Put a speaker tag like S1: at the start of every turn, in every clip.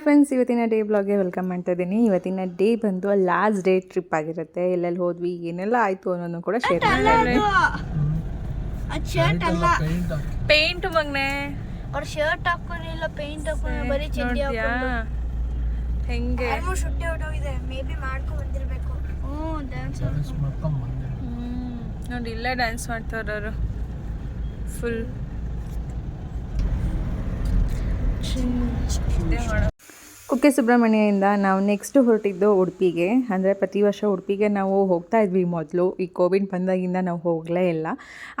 S1: Hi friends ಇವತ್ತಿನ day ಬ್ಲಾಗ್ಗೆ welcome ಮಾಡ್ತಾ ಇದ್ದೀನಿ. ಇವತ್ತಿನ ಡೇ ಬಂದು ಲಾಸ್ಟ್ ಡೇ ಟ್ರಿಪ್ ಆಗಿರುತ್ತೆ. ಎಲ್ಲೆಲ್ಲಿ ಹೋದ್ವಿ ಏನೆಲ್ಲ ಆಯಿತು ಅನ್ನೋದನ್ನು ಕೂಡ ಶೇರ್ ಮಾಡ್ತಾರೆ
S2: ಅದು. ಶರ್ಟ್ ಅಲ್ಲ.
S1: ಪೇಂಟ್ ಮಗ್ನೇ.
S2: ಅವ್ರ ಶರ್ಟ್ ಹಾಕೊಂಡಿಲ್ಲ ಪೇಂಟ್ ಹಾಕೊಂಡು ಬರೀ ಚಡ್ಡಿ
S1: ಹೆಂಗೆ?
S2: ಶುಟ್ಟಿ ಹೊಟ್ಟೆ ಹೊಟ್ಟೋಗಿದೆ ಮೇ ಬಿ ಮಾಡ್ಕೊಂಡು ಬಂದಿರಬೇಕು. ಹ್ಞೂ ಡ್ಯಾನ್ಸ್
S1: ನೋಡಿ ಇಲ್ಲೇ ಡ್ಯಾನ್ಸ್ ಮಾಡ್ತಾರವರು ಫುಲ್ ಕುಕ್ಕೆ ಸುಬ್ರಹ್ಮಣ್ಯದಿಂದ ನಾವು ನೆಕ್ಸ್ಟ್ ಹೊರಟಿದ್ದು ಉಡುಪಿಗೆ. ಅಂದರೆ ಪ್ರತಿ ವರ್ಷ ಉಡುಪಿಗೆ ನಾವು ಹೋಗ್ತಾ ಇದ್ವಿ ಮೊದಲು. ಈ ಕೋವಿಡ್ ಬಂದಾಗಿಂದ ನಾವು ಹೋಗಲೇ ಇಲ್ಲ.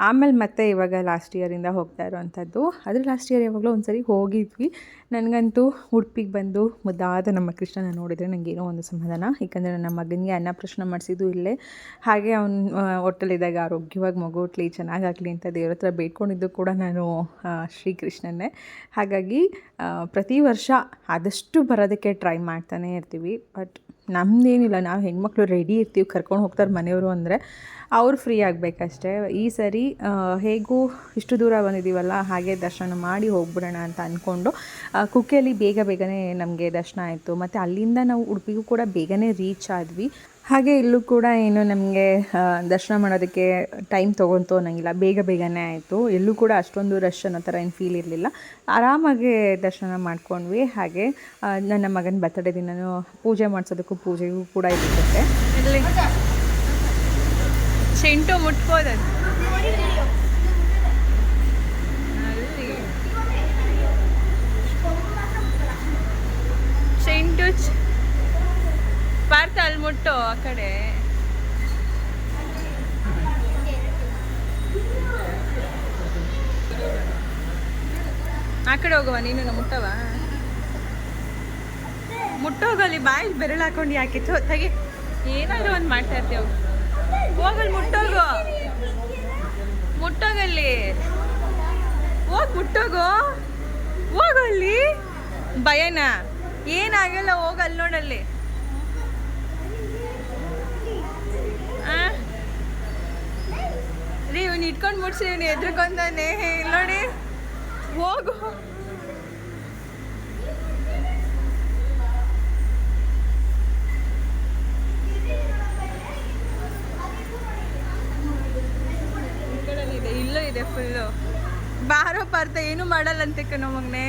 S1: ಆಮೇಲೆ ಮತ್ತೆ ಇವಾಗ ಲಾಸ್ಟ್ ಇಯರಿಂದ ಹೋಗ್ತಾ ಇರೋವಂಥದ್ದು ಅದು ಲಾಸ್ಟ್ ಇಯರ್ ಯಾವಾಗಲೂ ಒಂದು ಸರಿ ಹೋಗಿದ್ವಿ. ನನಗಂತೂ ಉಡುಪಿಗೆ ಬಂದು ಮುದ್ದಾದ ನಮ್ಮ ಕೃಷ್ಣನ ನೋಡಿದರೆ ನನಗೇನೋ ಒಂದು ಸಮಾಧಾನ. ಯಾಕಂದರೆ ನನ್ನ ಮಗನಿಗೆ ಅನ್ನಪ್ರಶ್ನ ಮಾಡಿಸಿದ್ದು ಇಲ್ಲೇ. ಹಾಗೆ ಅವ್ನು ಹೊಟ್ಟಲಿದ್ದಾಗ ಆರೋಗ್ಯವಾಗಿ ಮಗು ಚೆನ್ನಾಗಾಗಲಿ ಅಂತ ದೇವ್ರ ಹತ್ರ ಬೇಡ್ಕೊಂಡಿದ್ದು ಕೂಡ ನಾನು ಶ್ರೀಕೃಷ್ಣನೇ ಹಾಗಾಗಿ ಪ್ರತಿ ವರ್ಷ ಆದಷ್ಟು ಬರೋದಕ್ಕೆ ಟ್ರೈ ಮಾಡ್ತಾನೆ ಇರ್ತೀವಿ. ಬಟ್ ನಮ್ಮದೇನಿಲ್ಲ ನಾವು ಹೆಣ್ಮಕ್ಳು ರೆಡಿ ಇರ್ತೀವಿ, ಕರ್ಕೊಂಡು ಹೋಗ್ತಾರೆ ಮನೆಯವರು ಅಂದರೆ ಅವ್ರು ಫ್ರೀ ಆಗಬೇಕಷ್ಟೇ. ಈ ಸರಿ ಹೇಗೂ ಇಷ್ಟು ದೂರ ಬಂದಿದ್ದೀವಲ್ಲ ಹಾಗೆ ದರ್ಶನ ಮಾಡಿ ಹೋಗ್ಬಿಡೋಣ ಅಂತ ಅಂದ್ಕೊಂಡು ಕುಕ್ಕೆಯಲ್ಲಿ ಬೇಗ ಬೇಗನೆ ನಮಗೆ ದರ್ಶನ ಆಯಿತು. ಮತ್ತು ಅಲ್ಲಿಂದ ನಾವು ಉಡುಪಿಗೂ ಕೂಡ ಬೇಗನೆ ರೀಚ್ ಆದ್ವಿ. ಹಾಗೆ ಇಲ್ಲೂ ಕೂಡ ಏನು ನಮಗೆ ದರ್ಶನ ಮಾಡೋದಕ್ಕೆ ಟೈಮ್ ತೊಗೊಂತು ಅನ್ನೋಂಗಿಲ್ಲ. ಬೇಗ ಬೇಗನೆ ಆಯಿತು. ಎಲ್ಲೂ ಕೂಡ ಅಷ್ಟೊಂದು ರಶ್ ಅನ್ನೋ ಥರ ಏನು ಫೀಲ್ ಇರಲಿಲ್ಲ. ಆರಾಮಾಗಿ ದರ್ಶನ ಮಾಡ್ಕೊಂಡ್ವಿ. ಹಾಗೆ ನನ್ನ ಮಗನ ಬರ್ತಡೇ ದಿನನೂ ಪೂಜೆ ಮಾಡಿಸೋದಕ್ಕೂ ಪೂಜೆಗೂ ಕೂಡ ಇರುತ್ತೆ. ಚೆಂಟು ಮುಟ್ಬೋದು ಚೆಂಟು ಪಾರ್ಥ ಅಲ್ಲಿ ಮುಟ್ಟು ಆ ಕಡೆ. ಆ ಕಡೆ ಹೋಗುವ, ನೀನು ಮುಟ್ಟವ? ಮುಟ್ಟೋಗಲ್ಲಿ ಬಾಯಿ ಬೆರಳು ಹಾಕೊಂಡು ಯಾಕಿತ್ತು ತೆಗಿ. ಏನಾದರೂ ಒಂದು ಮಾಡ್ತಾ ಇರ್ತೀವಿ ಹೋಗಲ್ಲಿ ಮುಟ್ಟೋಗು ಮುಟ್ಟೋಗಲ್ಲಿ ಹೋಗ್ ಮುಟ್ಟೋಗು ಹೋಗಲ್ಲಿ. ಭಯನಾ. ಏನಾಗಲ್ಲ, ಹೋಗಲ್ಲಿ ನೋಡಲ್ಲಿ ಆ? ರೀ, ಇವ್ನು ಇಟ್ಕೊಂಡು ಮುಟ್ಸಿ, ಇವ್ನು ಎದ್ರಕೊಂತಾನೆ ನೋಡಿ ಹೋಗು. ಇದೆ, ಇಲ್ಲೂ ಇದೆ ಫುಲ್ಲು. ಬಾರೋ ಪಾರ್ಥ, ಏನು ಮಾಡಲ್ಲಂತೆ ಕಣೋ ಮಗನೇ.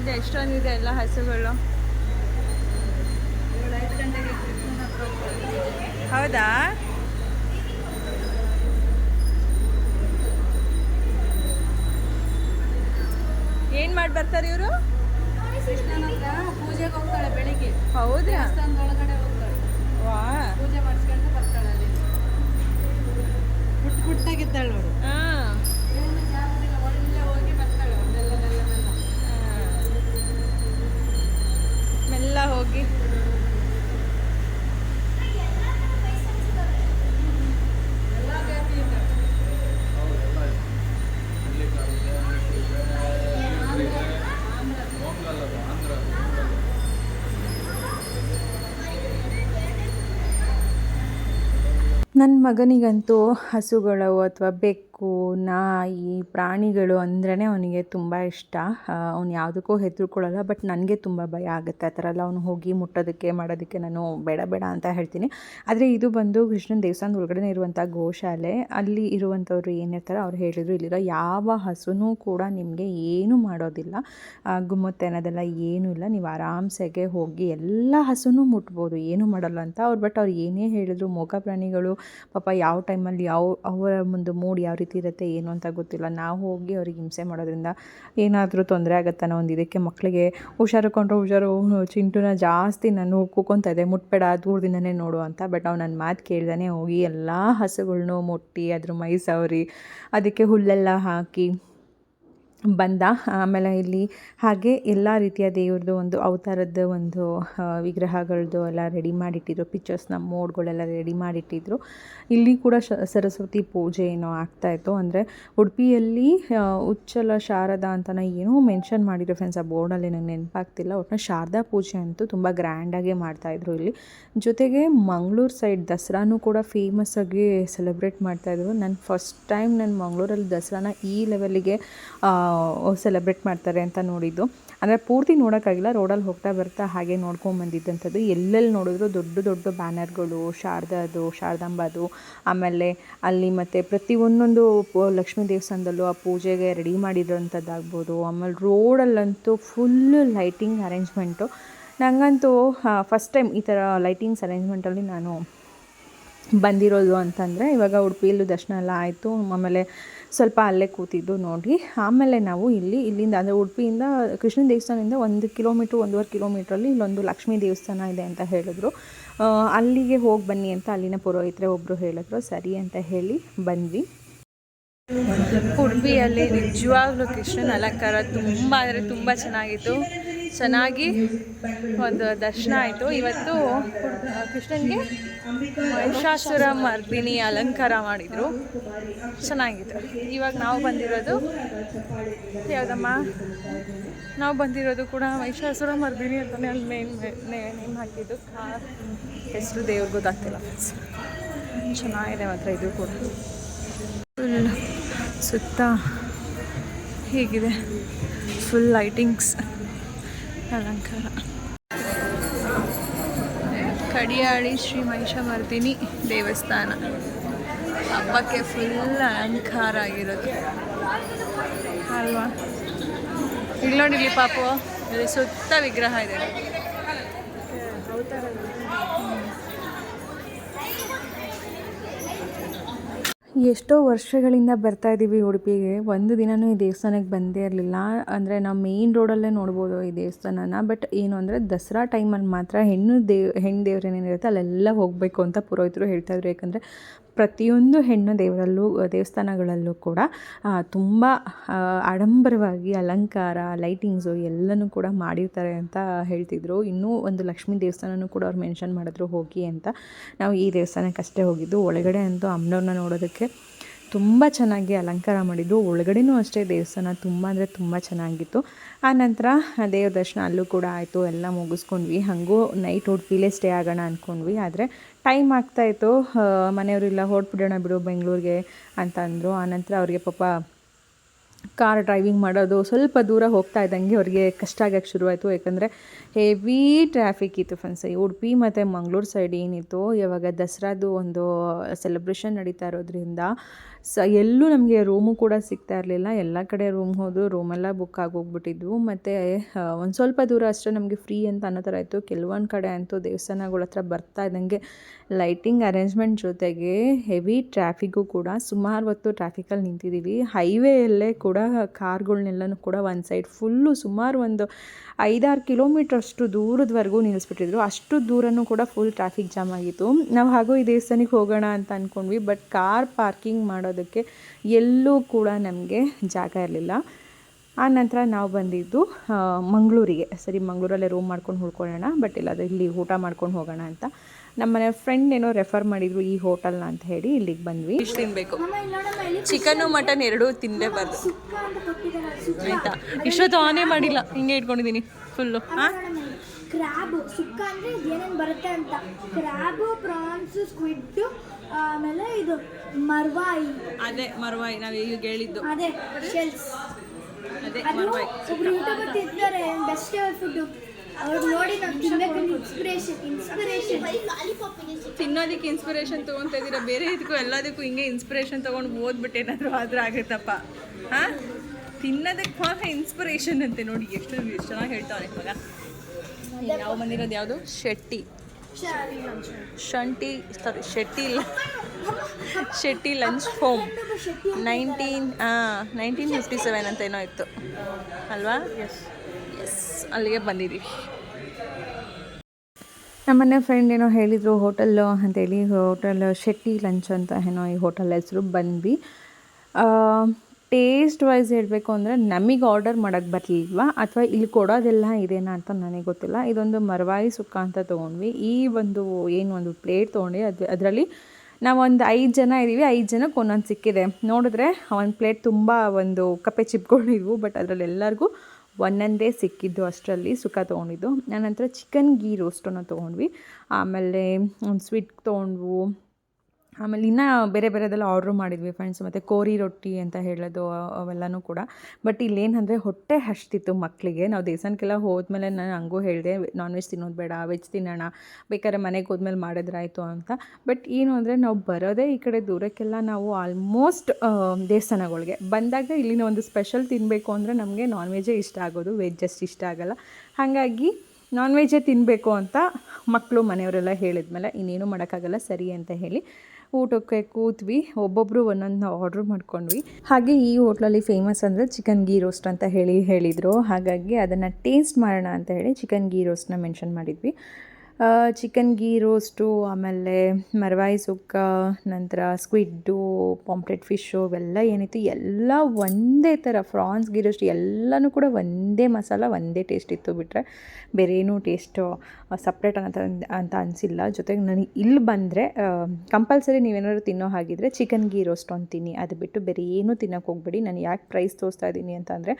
S1: ಇದೆ ಎಷ್ಟೊಂದಿದೆ ಎಲ್ಲ ಹಸುಗಳು. ಹೌದಾ? ಏನ್ ಮಾಡಿ ಬರ್ತಾರೆ ಇವರು?
S3: ಪೂಜೆಗೆ ಹೋಗ್ತಾಳೆ ಬೆಳಿಗ್ಗೆ
S1: ಹೌದಾ?
S3: ಒಳಗಡೆ ಹೋಗ್ತಾಳೆ
S1: ವಾ
S3: ಪೂಜೆ ಮಾಡಿಸ್ಕೊಂಡು ಬರ್ತಾಳೆ ಅಲ್ಲಿ ಪುಟ್ಟ ಪುಟ್ಟಾಗಿದ್ದಾಳೆ ನೋಡು
S1: ಹಾ.
S3: ಒಳ್ಳೆ ಹೋಗಿ ಬರ್ತಾಳೆ ಮೆಲ್ಲ ಮೆಲ್ಲ ಮೆಲ್ಲ
S1: ಮೆಲ್ಲ ಹೋಗಿ. ನನ್ನ ಮಗನಿಗಂತೂ ಹಸುಗಳು ಅಥವಾ ಬೆಕ್ಕು ನಾಯಿ, ಪ್ರಾಣಿಗಳು ಅಂದ್ರೇ ಅವನಿಗೆ ತುಂಬ ಇಷ್ಟ. ಅವನು ಯಾವುದಕ್ಕೂ ಹೆದರ್ಕೊಳ್ಳಲ್ಲ ಬಟ್ ನನಗೆ ತುಂಬ ಭಯ ಆಗುತ್ತೆ. ಆ ಥರ ಎಲ್ಲ ಅವನು ಹೋಗಿ ಮುಟ್ಟೋದಕ್ಕೆ, ಮಾಡೋದಕ್ಕೆ ನಾನು ಬೇಡ ಬೇಡ ಅಂತ ಹೇಳ್ತೀನಿ. ಆದರೆ ಇದು ಬಂದು ಕೃಷ್ಣನ ದೇವಸ್ಥಾನದ ಒಳಗಡೆ ಇರುವಂಥ ಗೋಶಾಲೆ, ಅಲ್ಲಿ ಇರುವಂಥವ್ರು ಏನಿರ್ತಾರೆ ಅವ್ರು ಹೇಳಿದರು. ಇಲ್ಲಿರೋ ಯಾವ ಹಸುನೂ ಕೂಡ ನಿಮಗೆ ಏನೂ ಮಾಡೋದಿಲ್ಲ. ಗುಮ್ಮತ್ತೆ ಅನ್ನೋದೆಲ್ಲ ಏನೂ ಇಲ್ಲ. ನೀವು ಆರಾಮ್ಸೆಗೆ ಹೋಗಿ ಎಲ್ಲ ಹಸುನೂ ಮುಟ್ಬೋದು. ಏನೂ ಮಾಡಲ್ಲ ಅಂತ. ಅವ್ರು ಬಟ್ ಅವ್ರು ಏನೇ ಹೇಳಿದ್ರು ಮೂಕ ಪ್ರಾಣಿಗಳು ಪಾಪ ಯಾವ ಟೈಮಲ್ಲಿ ಯಾವ, ಅವರ ಒಂದು ಮೂಡ್ ಯಾವ ರೀತಿ ಇರುತ್ತೆ ಏನು ಅಂತ ಗೊತ್ತಿಲ್ಲ. ನಾವು ಹೋಗಿ ಅವ್ರಿಗೆ ಹಿಂಸೆ ಮಾಡೋದ್ರಿಂದ ಏನಾದರೂ ತೊಂದರೆ ಆಗುತ್ತೆ ಅನ್ನೋ ಒಂದು ಇದಕ್ಕೆ ಮಕ್ಕಳಿಗೆ ಹುಷಾರು ಕೊಂಡ್ರೆ ಹುಷಾರು ಚಿಂಟುನ ಜಾಸ್ತಿ ನಾನು ಕೂಕೊಂತ ಇದೆ ಮುಟ್ಬೇಡ, ದೂರದಿಂದನೇ ನೋಡು ಅಂತ. ಬಟ್ ಅವ್ನು ನನ್ನ ಮಾತು ಕೇಳ್ದಾನೆ ಹೋಗಿ ಎಲ್ಲ ಹಸುಗಳ್ನೂ ಮುಟ್ಟಿ, ಅದ್ರ ಮೈ ಸವರಿ, ಅದಕ್ಕೆ ಹುಲ್ಲೆಲ್ಲ ಹಾಕಿ ಬಂದ. ಆಮೇಲೆ ಇಲ್ಲಿ ಹಾಗೆ ಎಲ್ಲ ರೀತಿಯ ದೇವ್ರದ್ದು ಒಂದು ಅವತಾರದ ಒಂದು ವಿಗ್ರಹಗಳದ್ದು ಎಲ್ಲ ರೆಡಿ ಮಾಡಿಟ್ಟಿದ್ರು. ಪಿಕ್ಚರ್ಸ್ನ ಮೋಡ್ಗಳೆಲ್ಲ ರೆಡಿ ಮಾಡಿಟ್ಟಿದ್ರು. ಇಲ್ಲಿ ಕೂಡ ಸರಸ್ವತಿ ಪೂಜೆ ಏನೋ ಆಗ್ತಾಯಿತ್ತು ಅಂದರೆ ಉಡುಪಿಯಲ್ಲಿ ಉಚ್ಚಲ ಶಾರದಾ ಅಂತಲೇ ಏನೋ ಮೆನ್ಷನ್ ಮಾಡಿದ್ರು ಫ್ರೆಂಡ್ಸ್ ಆ ಬೋರ್ಡಲ್ಲಿ ನನಗೆ ನೆನಪಾಗ್ತಿಲ್ಲ. ಒಟ್ಟಿನ ಶಾರದಾ ಪೂಜೆ ಅಂತೂ ತುಂಬ ಗ್ರ್ಯಾಂಡಾಗೆ ಮಾಡ್ತಾಯಿದ್ರು ಇಲ್ಲಿ. ಜೊತೆಗೆ ಮಂಗಳೂರು ಸೈಡ್ ದಸರಾನೂ ಕೂಡ ಫೇಮಸ್ಸಾಗಿ ಸೆಲೆಬ್ರೇಟ್ ಮಾಡ್ತಾಯಿದ್ರು ನಾನು ಫಸ್ಟ್ ಟೈಮ್ ನಾನು ಮಂಗಳೂರಲ್ಲಿ ದಸರಾನ ಈ ಲೆವೆಲ್ಲಿಗೆ ಸೆಲೆಬ್ರೇಟ್ ಮಾಡ್ತಾರೆ ಅಂತ ನೋಡಿದ್ದು. ಅಂದರೆ ಪೂರ್ತಿ ನೋಡೋಕ್ಕಾಗಿಲ್ಲ, ರೋಡಲ್ಲಿ ಹೋಗ್ತಾ ಬರ್ತಾ ಹಾಗೆ ನೋಡ್ಕೊಂಬಂದಿದ್ದಂಥದ್ದು ಎಲ್ಲೆಲ್ಲಿ ನೋಡಿದ್ರು ದೊಡ್ಡ ದೊಡ್ಡ ಬ್ಯಾನರ್ಗಳು, ಶಾರದಾದು, ಶಾರದಾಂಬಾದು, ಆಮೇಲೆ ಅಲ್ಲಿ ಮತ್ತು ಪ್ರತಿ ಒಂದೊಂದು ಲಕ್ಷ್ಮೀ ದೇವಸ್ಥಾನದಲ್ಲೂ ಆ ಪೂಜೆಗೆ ರೆಡಿ ಮಾಡಿರೋಂಥದ್ದಾಗ್ಬೋದು. ಆಮೇಲೆ ರೋಡಲ್ಲಂತೂ ಫುಲ್ಲು ಲೈಟಿಂಗ್ ಅರೇಂಜ್ಮೆಂಟು ನನಗಂತೂ ಫಸ್ಟ್ ಟೈಮ್ ಈ ಥರ ಲೈಟಿಂಗ್ಸ್ ಅರೇಂಜ್ಮೆಂಟಲ್ಲಿ ನಾನು ಬಂದಿರೋದು ಅಂತಂದರೆ ಇವಾಗ ಉಡುಪಿಯಲ್ಲೂ ದರ್ಶನ ಎಲ್ಲ ಆಯಿತು. ಆಮೇಲೆ ಸ್ವಲ್ಪ ಅಲ್ಲೇ ಕೂತಿದ್ದು ನೋಡಿ. ಆಮೇಲೆ ನಾವು ಇಲ್ಲಿ, ಇಲ್ಲಿಂದ ಅಂದರೆ ಉಡುಪಿಯಿಂದ ಕೃಷ್ಣ ದೇವಸ್ಥಾನದಿಂದ ಒಂದು ಕಿಲೋಮೀಟ್ರ್, ಒಂದೂವರೆ ಕಿಲೋಮೀಟ್ರಲ್ಲಿ ಇಲ್ಲೊಂದು ಲಕ್ಷ್ಮೀ ದೇವಸ್ಥಾನ ಇದೆ ಅಂತ ಹೇಳಿದ್ರು. ಅಲ್ಲಿಗೆ ಹೋಗಿ ಬನ್ನಿ ಅಂತ ಅಲ್ಲಿನ ಪುರೋಹಿತರೆ ಒಬ್ಬರು ಹೇಳಿದ್ರು. ಸರಿ ಅಂತ ಹೇಳಿ ಬಂದ್ವಿ.
S4: ಉಡುಪಿಯಲ್ಲಿ ನಿಜವಾಗ್ಲೂ ಕೃಷ್ಣನ ಅಲಂಕಾರ ತುಂಬ ಅಂದರೆ ತುಂಬ ಚೆನ್ನಾಗಿತ್ತು. ಚೆನ್ನಾಗಿ ಒಂದು ದರ್ಶನ ಆಯಿತು. ಇವತ್ತು ಕೃಷ್ಣನಿಗೆ ಮಹಿಷಾಸುರ ಮರ್ದಿನಿ ಅಲಂಕಾರ ಮಾಡಿದರು. ಚೆನ್ನಾಗಿತ್ತು. ಇವಾಗ ನಾವು ಬಂದಿರೋದು ಯಾವುದಮ್ಮ? ನಾವು ಬಂದಿರೋದು ಕೂಡ ಮಹಿಷಾಸುರ ಮರ್ದಿನಿ ಅಂತಲೇ ಅಲ್ಲಿ ಮೇನ್ ನೇಮ್ ಹಾಕಿದ್ದು. ಕಾರ್ ಹೆಸರು ದೇವ್ರಿಗೆ ಗೊತ್ತಾಗ್ತಿಲ್ಲ ಚೆನ್ನಾಗಿದೆ ಮಾತ್ರ ಇದು ಕೂಡ. ಫುಲ್ ಸುತ್ತ ಹೀಗಿದೆ. ಫುಲ್ ಲೈಟಿಂಗ್ಸ್ ಅಲಂಕಾರ. ಕಡಿಯಾಳಿ ಶ್ರೀ ಮಹಿಷಮರ್ದಿನಿ ದೇವಸ್ಥಾನ. ಹಬ್ಬಕ್ಕೆ ಫುಲ್ ಅಲಂಕಾರ ಆಗಿರೋದು. ಅಲ್ವಾ? ಇಲ್ಲಿ ನೋಡಿ ಪಾಪು ಇಲ್ಲಿ ಸುತ್ತ ವಿಗ್ರಹ ಇದೆ.
S1: ಎಷ್ಟೋ ವರ್ಷಗಳಿಂದ ಬರ್ತಾ ಇದ್ದೀವಿ ಉಡುಪಿಗೆ. ಒಂದು ದಿನವೂ ಈ ದೇವಸ್ಥಾನಕ್ಕೆ ಬಂದೇ ಇರಲಿಲ್ಲ. ಅಂದರೆ ನಾವು ಮೇಯ್ನ್ ರೋಡಲ್ಲೇ ನೋಡ್ಬೋದು ಈ ದೇವಸ್ಥಾನನ. ಬಟ್ ಏನು ಅಂದರೆ ದಸರಾ ಟೈಮಲ್ಲಿ ಮಾತ್ರ ಹೆಣ್ಣು ದೇವ್, ಹೆಣ್ಣು ದೇವ್ರೇನೇನಿರುತ್ತೆ ಅಲ್ಲೆಲ್ಲ ಹೋಗಬೇಕು ಅಂತ ಪುರೋಹಿತರು ಹೇಳ್ತಾಯಿದ್ರು ಯಾಕಂದರೆ ಪ್ರತಿಯೊಂದು ಹೆಣ್ಣು ದೇವರಲ್ಲೂ, ದೇವಸ್ಥಾನಗಳಲ್ಲೂ ಕೂಡ ತುಂಬ ಆಡಂಬರವಾಗಿ ಅಲಂಕಾರ ಲೈಟಿಂಗ್ಸು ಎಲ್ಲನೂ ಕೂಡ ಮಾಡಿರ್ತಾರೆ ಅಂತ ಹೇಳ್ತಿದ್ರು. ಇನ್ನೂ ಒಂದು ಲಕ್ಷ್ಮೀ ದೇವಸ್ಥಾನನೂ ಕೂಡ ಅವ್ರು ಮೆನ್ಷನ್ ಮಾಡಿದ್ರು, ಹೋಗಿ ಅಂತ. ನಾವು ಈ ದೇವಸ್ಥಾನಕ್ಕೆ ಅಷ್ಟೇ ಹೋಗಿದ್ದು. ಒಳಗಡೆ ಅಂತೂ ಅಮ್ಮನವ್ರನ್ನ ನೋಡೋದಕ್ಕೆ ತುಂಬ ಚೆನ್ನಾಗಿ ಅಲಂಕಾರ ಮಾಡಿದ್ದು ಒಳಗಡೆನೂ ಅಷ್ಟೇ ದೇವಸ್ಥಾನ ತುಂಬ ಅಂದರೆ ತುಂಬ ಚೆನ್ನಾಗಿತ್ತು. ಆ ನಂತರ ದೇವ್ರ ದರ್ಶನ ಅಲ್ಲೂ ಕೂಡ ಆಯಿತು. ಎಲ್ಲ ಮುಗಿಸ್ಕೊಂಡ್ವಿ. ಹಾಗೂ ನೈಟ್ ಉಡುಪಿಲೇ ಸ್ಟೇ ಆಗೋಣ ಅಂದ್ಕೊಂಡ್ವಿ ಆದರೆ ಟೈಮ್ ಆಗ್ತಾಯಿತ್ತು ಮನೆಯವರೆಲ್ಲ ಹೊರಟ್ಬಿಡೋಣ ಬಿಡು ಬೆಂಗಳೂರಿಗೆ ಅಂತ ಅಂದರು ಆನಂತರ ಅವರಿಗೆ ಪಾಪ ಕಾರ್ ಡ್ರೈವಿಂಗ್ ಮಾಡೋದು ಸ್ವಲ್ಪ ದೂರ ಹೋಗ್ತಾ ಇದ್ದಂಗೆ ಅವರಿಗೆ ಕಷ್ಟ ಆಗಕ್ಕೆ ಶುರುವಾಯಿತು. ಯಾಕಂದರೆ ಹೆವಿ ಟ್ರಾಫಿಕ್ ಇತ್ತು ಫ್ರೆಂಡ್ಸ್ ಉಡುಪಿ ಮತ್ತು ಮಂಗಳೂರು ಸೈಡ್ ಏನಿತ್ತು, ಇವಾಗ ದಸರಾದು ಒಂದು ಸೆಲೆಬ್ರೇಷನ್ ನಡೀತಾ ಇರೋದ್ರಿಂದ ಸ ಎಲ್ಲೂ ನಮಗೆ ರೂಮು ಕೂಡ ಸಿಗ್ತಾ ಇರಲಿಲ್ಲ. ಎಲ್ಲ ಕಡೆ ರೂಮ್ ಹೋದು ರೂಮೆಲ್ಲ ಬುಕ್ ಆಗೋಗ್ಬಿಟ್ಟಿದ್ವು. ಮತ್ತು ಒಂದು ಸ್ವಲ್ಪ ದೂರ ಅಷ್ಟೇ ನಮಗೆ ಫ್ರೀ ಅಂತ ಅನ್ನೋ ಥರ ಇತ್ತು. ಕೆಲವೊಂದು ಕಡೆ ಅಂತೂ ದೇವಸ್ಥಾನಗಳ ಹತ್ರ ಬರ್ತಾ ಇದ್ದಂಗೆ ಲೈಟಿಂಗ್ ಅರೇಂಜ್ಮೆಂಟ್ ಜೊತೆಗೆ ಹೆವಿ ಟ್ರಾಫಿಕ್ಕು ಕೂಡ ಸುಮಾರು ಹೊತ್ತು ಟ್ರಾಫಿಕಲ್ಲಿ ನಿಂತಿದ್ದೀವಿ ಹೈವೇಯಲ್ಲೇ ಕೂಡ ಕಾರ್ಗಳ್ನೆಲ್ಲನೂ ಕೂಡ ಒಂದು ಸೈಡ್ ಫುಲ್ಲು ಸುಮಾರು ಒಂದು ಐದಾರು ಕಿಲೋಮೀಟ್ರ್ ಅಷ್ಟು ದೂರದವರೆಗೂ ನಿಲ್ಲಿಸ್ಬಿಟ್ಟಿದ್ರು. ಅಷ್ಟು ದೂರನೂ ಕೂಡ ಫುಲ್ ಟ್ರಾಫಿಕ್ ಜಾಮ್ ಆಗಿತ್ತು. ನಾವು ಹಾಗೂ ಈ ದೇವಸ್ಥಾನಕ್ಕೆ ಹೋಗೋಣ ಅಂತ ಅಂದ್ಕೊಂಡ್ವಿ ಬಟ್ ಕಾರ್ ಪಾರ್ಕಿಂಗ್ ಮಾಡೋದಕ್ಕೆ ಎಲ್ಲೂ ಕೂಡ ನಮಗೆ ಜಾಗ ಇರಲಿಲ್ಲ. ಆ ನಂತರ ನಾವು ಬಂದಿದ್ದು ಮಂಗಳೂರಿಗೆ. ಸರಿ, ಮಂಗಳೂರಲ್ಲೇ ರೂಮ್ ಮಾಡ್ಕೊಂಡು ಉಳ್ಕೊಳ್ಳೋಣ ಬಟ್ ಇಲ್ಲ ಅದು ಇಲ್ಲಿ ಊಟ ಮಾಡ್ಕೊಂಡು ಹೋಗೋಣ ಅಂತ. ನಮ್ಮನೆ ಫ್ರೆಂಡ್ ಏನೋ ರೆಫರ್ ಮಾಡಿದ್ರು ಈ ಹೋಟೆಲ್ನ ಅಂತ ಹೇಳಿ ಇಲ್ಲಿಗೆ ಬಂದ್ವಿ.
S4: ಇಷ್ಟು ತಿನ್ಬೇಕು. ಚಿಕನ್ನು ಮಟನ್ ಎರಡೂ ತಿನ್ನಲೇಬಾರ್ದು ಆಯ್ತಾ? ಇಷ್ಟೊತ್ತು ಆನೇ ಮಾಡಿಲ್ಲ. ಹಿಂಗೆ ಇಟ್ಕೊಂಡಿದ್ದೀನಿ ಫುಲ್ಲು ಹಾಂ
S2: ಕ್ರ್ಯಾಬ್ ಸುಕ್ಕ ಅಂದ್ರೆ ಏನೇನು ಬರುತ್ತೆ ಅಂತ. ಕ್ರ್ಯಾಬು ಪ್ರಾನ್ಸ್ ಸ್ಕ್ವಿಡ್ ಆಮೇಲೆ ಇದು ಮರ್ವಾಯಿ.
S4: ಅದೇ ಮರ್ವಾಯಿ. ನಾವು ಈಗ ಹೇಳಿದ್ದು.
S2: ಅದೇ ಶೆಲ್ಸ್
S4: ಅದೇ ಮರ್ವಾಯಿ.
S2: ಒಬ್ರು ಯೂಟ್ಯೂಬರ್ ತಿಂತಾರೆ ಬೆಸ್ಟ್ ಫುಡ್ ಅವ್ರು ನೋಡಿ ಇನ್ಸ್ಪಿರೇಷನ್ ಇನ್ಸ್ಪಿರೇಷನ್
S4: ತಿನ್ನೋದಕ್ಕೆ ಇನ್ಸ್ಪಿರೇಷನ್ ತೊಗೊತಾ ಇದ್ದೀರಾ? ಬೇರೆ ಇದಕ್ಕೂ ಎಲ್ಲದಕ್ಕೂ ಹಿಂಗೆ ಇನ್ಸ್ಪಿರೇಷನ್ ತಗೊಂಡು ಓದ್ಬಿಟ್ಟು ಏನಾದರೂ ಆದ್ರೆ ಆಗುತ್ತಪ್ಪ. ಹಾಂ? ತಿನ್ನೋದಕ್ಕೆ ಮಾತ್ರ ಇನ್ಸ್ಪಿರೇಷನ್ ಅಂತೆ ನೋಡಿ ಎಷ್ಟು ಎಷ್ಟು ಚೆನ್ನಾಗಿ ಹೇಳ್ತಾವೆ ಮಗ ಯಾವ ನಾವು ಬಂದಿರೋದು ಯಾವುದು? ಶೆಟ್ಟಿ. ಶಂಟಿ ಸಾರಿ ಶೆಟ್ಟಿ ಇಲ್ಲ. Shetty lunch home nineteen nineteen fifty seven ಅಂತ ಏನೋ ಇತ್ತು. ಅಲ್ವಾ? ಎಸ್ ಅಲ್ಲಿಗೆ ಬಂದಿದ್ದೀವಿ.
S1: ನಮ್ಮನೆ ಫ್ರೆಂಡ್ ಏನೋ ಹೇಳಿದರು ಹೋಟೆಲ್ಲು ಅಂತೇಳಿ ಹೋಟೆಲ್ ಶೆಟ್ಟಿ ಲಂಚ್ ಅಂತ ಏನೋ ಈ ಹೋಟೆಲ್ ಹೆಸರು ಬಂದ್ವಿ. ಟೇಸ್ಟ್ ವೈಸ್ ಹೇಳಬೇಕು ಅಂದರೆ ನಮಗೆ ಆರ್ಡರ್ ಮಾಡೋಕ್ಕೆ ಬರಲಿಲ್ವಾ? ಅಥವಾ ಇಲ್ಲಿ ಕೊಡೋದೆಲ್ಲ ಇದೇನಾ ಅಂತ ನನಗೆ ಗೊತ್ತಿಲ್ಲ. ಇದೊಂದು ಮರವಾಯಿ ಸುಕ್ಕ ಅಂತ ತೊಗೊಂಡ್ವಿ. ಈ ಒಂದು ಏನು ಒಂದು ಪ್ಲೇಟ್ ತೊಗೊಂಡ್ವಿ ಅದು, ಅದರಲ್ಲಿ ನಾವು ಒಂದು ಐದು ಜನ ಇದ್ದೀವಿ ಐದು ಜನಕ್ಕೆ ಒಂದೊಂದು ಸಿಕ್ಕಿದೆ. ನೋಡಿದ್ರೆ ಒಂದು ಪ್ಲೇಟ್ ತುಂಬ ಒಂದು ಕಪ್ಪೆ ಚಿಪ್ಕೊಂಡಿದ್ವು ಬಟ್ ಅದರಲ್ಲಿ ಎಲ್ಲರಿಗೂ ಒಂದೊಂದೇ ಸಿಕ್ಕಿದ್ದು ಅಷ್ಟರಲ್ಲಿ ಸುಖ ತೊಗೊಂಡಿದ್ದು. ನಂತರ ಚಿಕನ್ ಗೀ ರೋಸ್ಟನ್ನು ತೊಗೊಂಡ್ವಿ. ಆಮೇಲೆ ಒಂದು ಸ್ವೀಟ್ ತೊಗೊಂಡ್ವು. ಆಮೇಲೆ ಇನ್ನೂ ಬೇರೆ ಬೇರೆದೆಲ್ಲ ಆರ್ಡ್ರ್ ಮಾಡಿದ್ವಿ ಫ್ರೆಂಡ್ಸ್ ಮತ್ತು ಕೋರಿ ರೊಟ್ಟಿ ಅಂತ ಹೇಳೋದು ಅವೆಲ್ಲನೂ ಕೂಡ. ಬಟ್ ಇಲ್ಲೇನಂದರೆ ಹೊಟ್ಟೆ ಹಸ್ತಿತ್ತು ಮಕ್ಕಳಿಗೆ ನಾವು ದೇವಸ್ಥಾನಕ್ಕೆಲ್ಲ ಹೋದ್ಮೇಲೆ ನಾನು ಹಂಗೂ ಹೇಳಿದೆ ನಾನ್ ವೆಜ್ ತಿನ್ನೋದು ಬೇಡ ವೆಜ್ ತಿನ್ನೋಣ, ಬೇಕಾದ್ರೆ ಮನೆಗೆ ಹೋದ್ಮೇಲೆ ಮಾಡಿದ್ರಾಯಿತು ಅಂತ. ಬಟ್ ಏನು ಅಂದರೆ ನಾವು ಬರೋದೇ ಈ ಕಡೆ ದೂರಕ್ಕೆಲ್ಲ ನಾವು ಆಲ್ಮೋಸ್ಟ್ ದೇವಸ್ಥಾನಗಳಿಗೆ ಬಂದಾಗ ಇಲ್ಲಿನ ಒಂದು ಸ್ಪೆಷಲ್ ತಿನ್ನಬೇಕು ಅಂದರೆ ನಮಗೆ ನಾನ್ ವೆಜ್ಜೇ ಇಷ್ಟ ಆಗೋದು ವೆಜ್ ಅಷ್ಟು ಇಷ್ಟ ಆಗೋಲ್ಲ. ಹಾಗಾಗಿ ನಾನ್ ವೆಜ್ಜೇ ತಿನ್ನಬೇಕು ಅಂತ ಮಕ್ಕಳು ಮನೆಯವರೆಲ್ಲ ಹೇಳಿದ್ಮೇಲೆ, ಇನ್ನೇನು ಮಾಡೋಕ್ಕಾಗಲ್ಲ, ಸರಿ ಅಂತ ಹೇಳಿ ಊಟಕ್ಕೆ ಕೂತ್ವಿ. ಒಬ್ಬೊಬ್ಬರು ಒಂದೊಂದು ಆರ್ಡ್ರ್ ಮಾಡ್ಕೊಂಡ್ವಿ. ಹಾಗೆ ಈ ಹೋಟ್ಲಲ್ಲಿ ಫೇಮಸ್ ಅಂದರೆ ಚಿಕನ್ ಗೀ ರೋಸ್ಟ್ ಅಂತ ಹೇಳಿ ಹೇಳಿದರು. ಹಾಗಾಗಿ ಅದನ್ನು ಟೇಸ್ಟ್ ಮಾಡೋಣ ಅಂತ ಹೇಳಿ ಚಿಕನ್ ಗೀ ರೋಸ್ಟ್ನ ಮೆನ್ಷನ್ ಮಾಡಿದ್ವಿ. ಚಿಕನ್ ಗೀ ರೋಸ್ಟು ಆಮೇಲೆ ಮರವಾಯಿ ಸುಕ್ಕ, ನಂತರ ಸ್ಕ್ವಿಡ್ಡು ಪಾಂಪ್ಲೆಟ್ ಫಿಶ್ಶು ಅವೆಲ್ಲ ಏನಿತ್ತು, ಎಲ್ಲ ಒಂದೇ ಥರ ಫ್ರಾನ್ಸ್ ಗೀ ರೋಸ್ಟ್ ಎಲ್ಲನೂ ಕೂಡ ಒಂದೇ ಮಸಾಲ, ಒಂದೇ ಟೇಸ್ಟ್ ಇತ್ತು ಬಿಟ್ಟರೆ ಬೇರೆ ಏನೂ ಟೇಸ್ಟು ಸಪ್ರೇಟ್ ಅಂತ ಅಂತ ಅನಿಸಿಲ್ಲ. ಜೊತೆಗೆ ನನಗೆ ಇಲ್ಲಿ ಬಂದರೆ ಕಂಪಲ್ಸರಿ ನೀವೇನಾದ್ರು ತಿನ್ನೋ ಹಾಗಿದ್ರೆ ಚಿಕನ್ ಗೀ ರೋಸ್ಟ್ ಅಂತೀನಿ ಅದು ಬಿಟ್ಟು ಬೇರೆ ಏನೂ ತಿನ್ನೋಕೆ ಹೋಗ್ಬೇಡಿ. ನಾನು ಯಾಕೆ ಪ್ರೈಸ್ ತೋರಿಸ್ತಾ ಇದ್ದೀನಿ ಅಂತ ಅಂದರೆ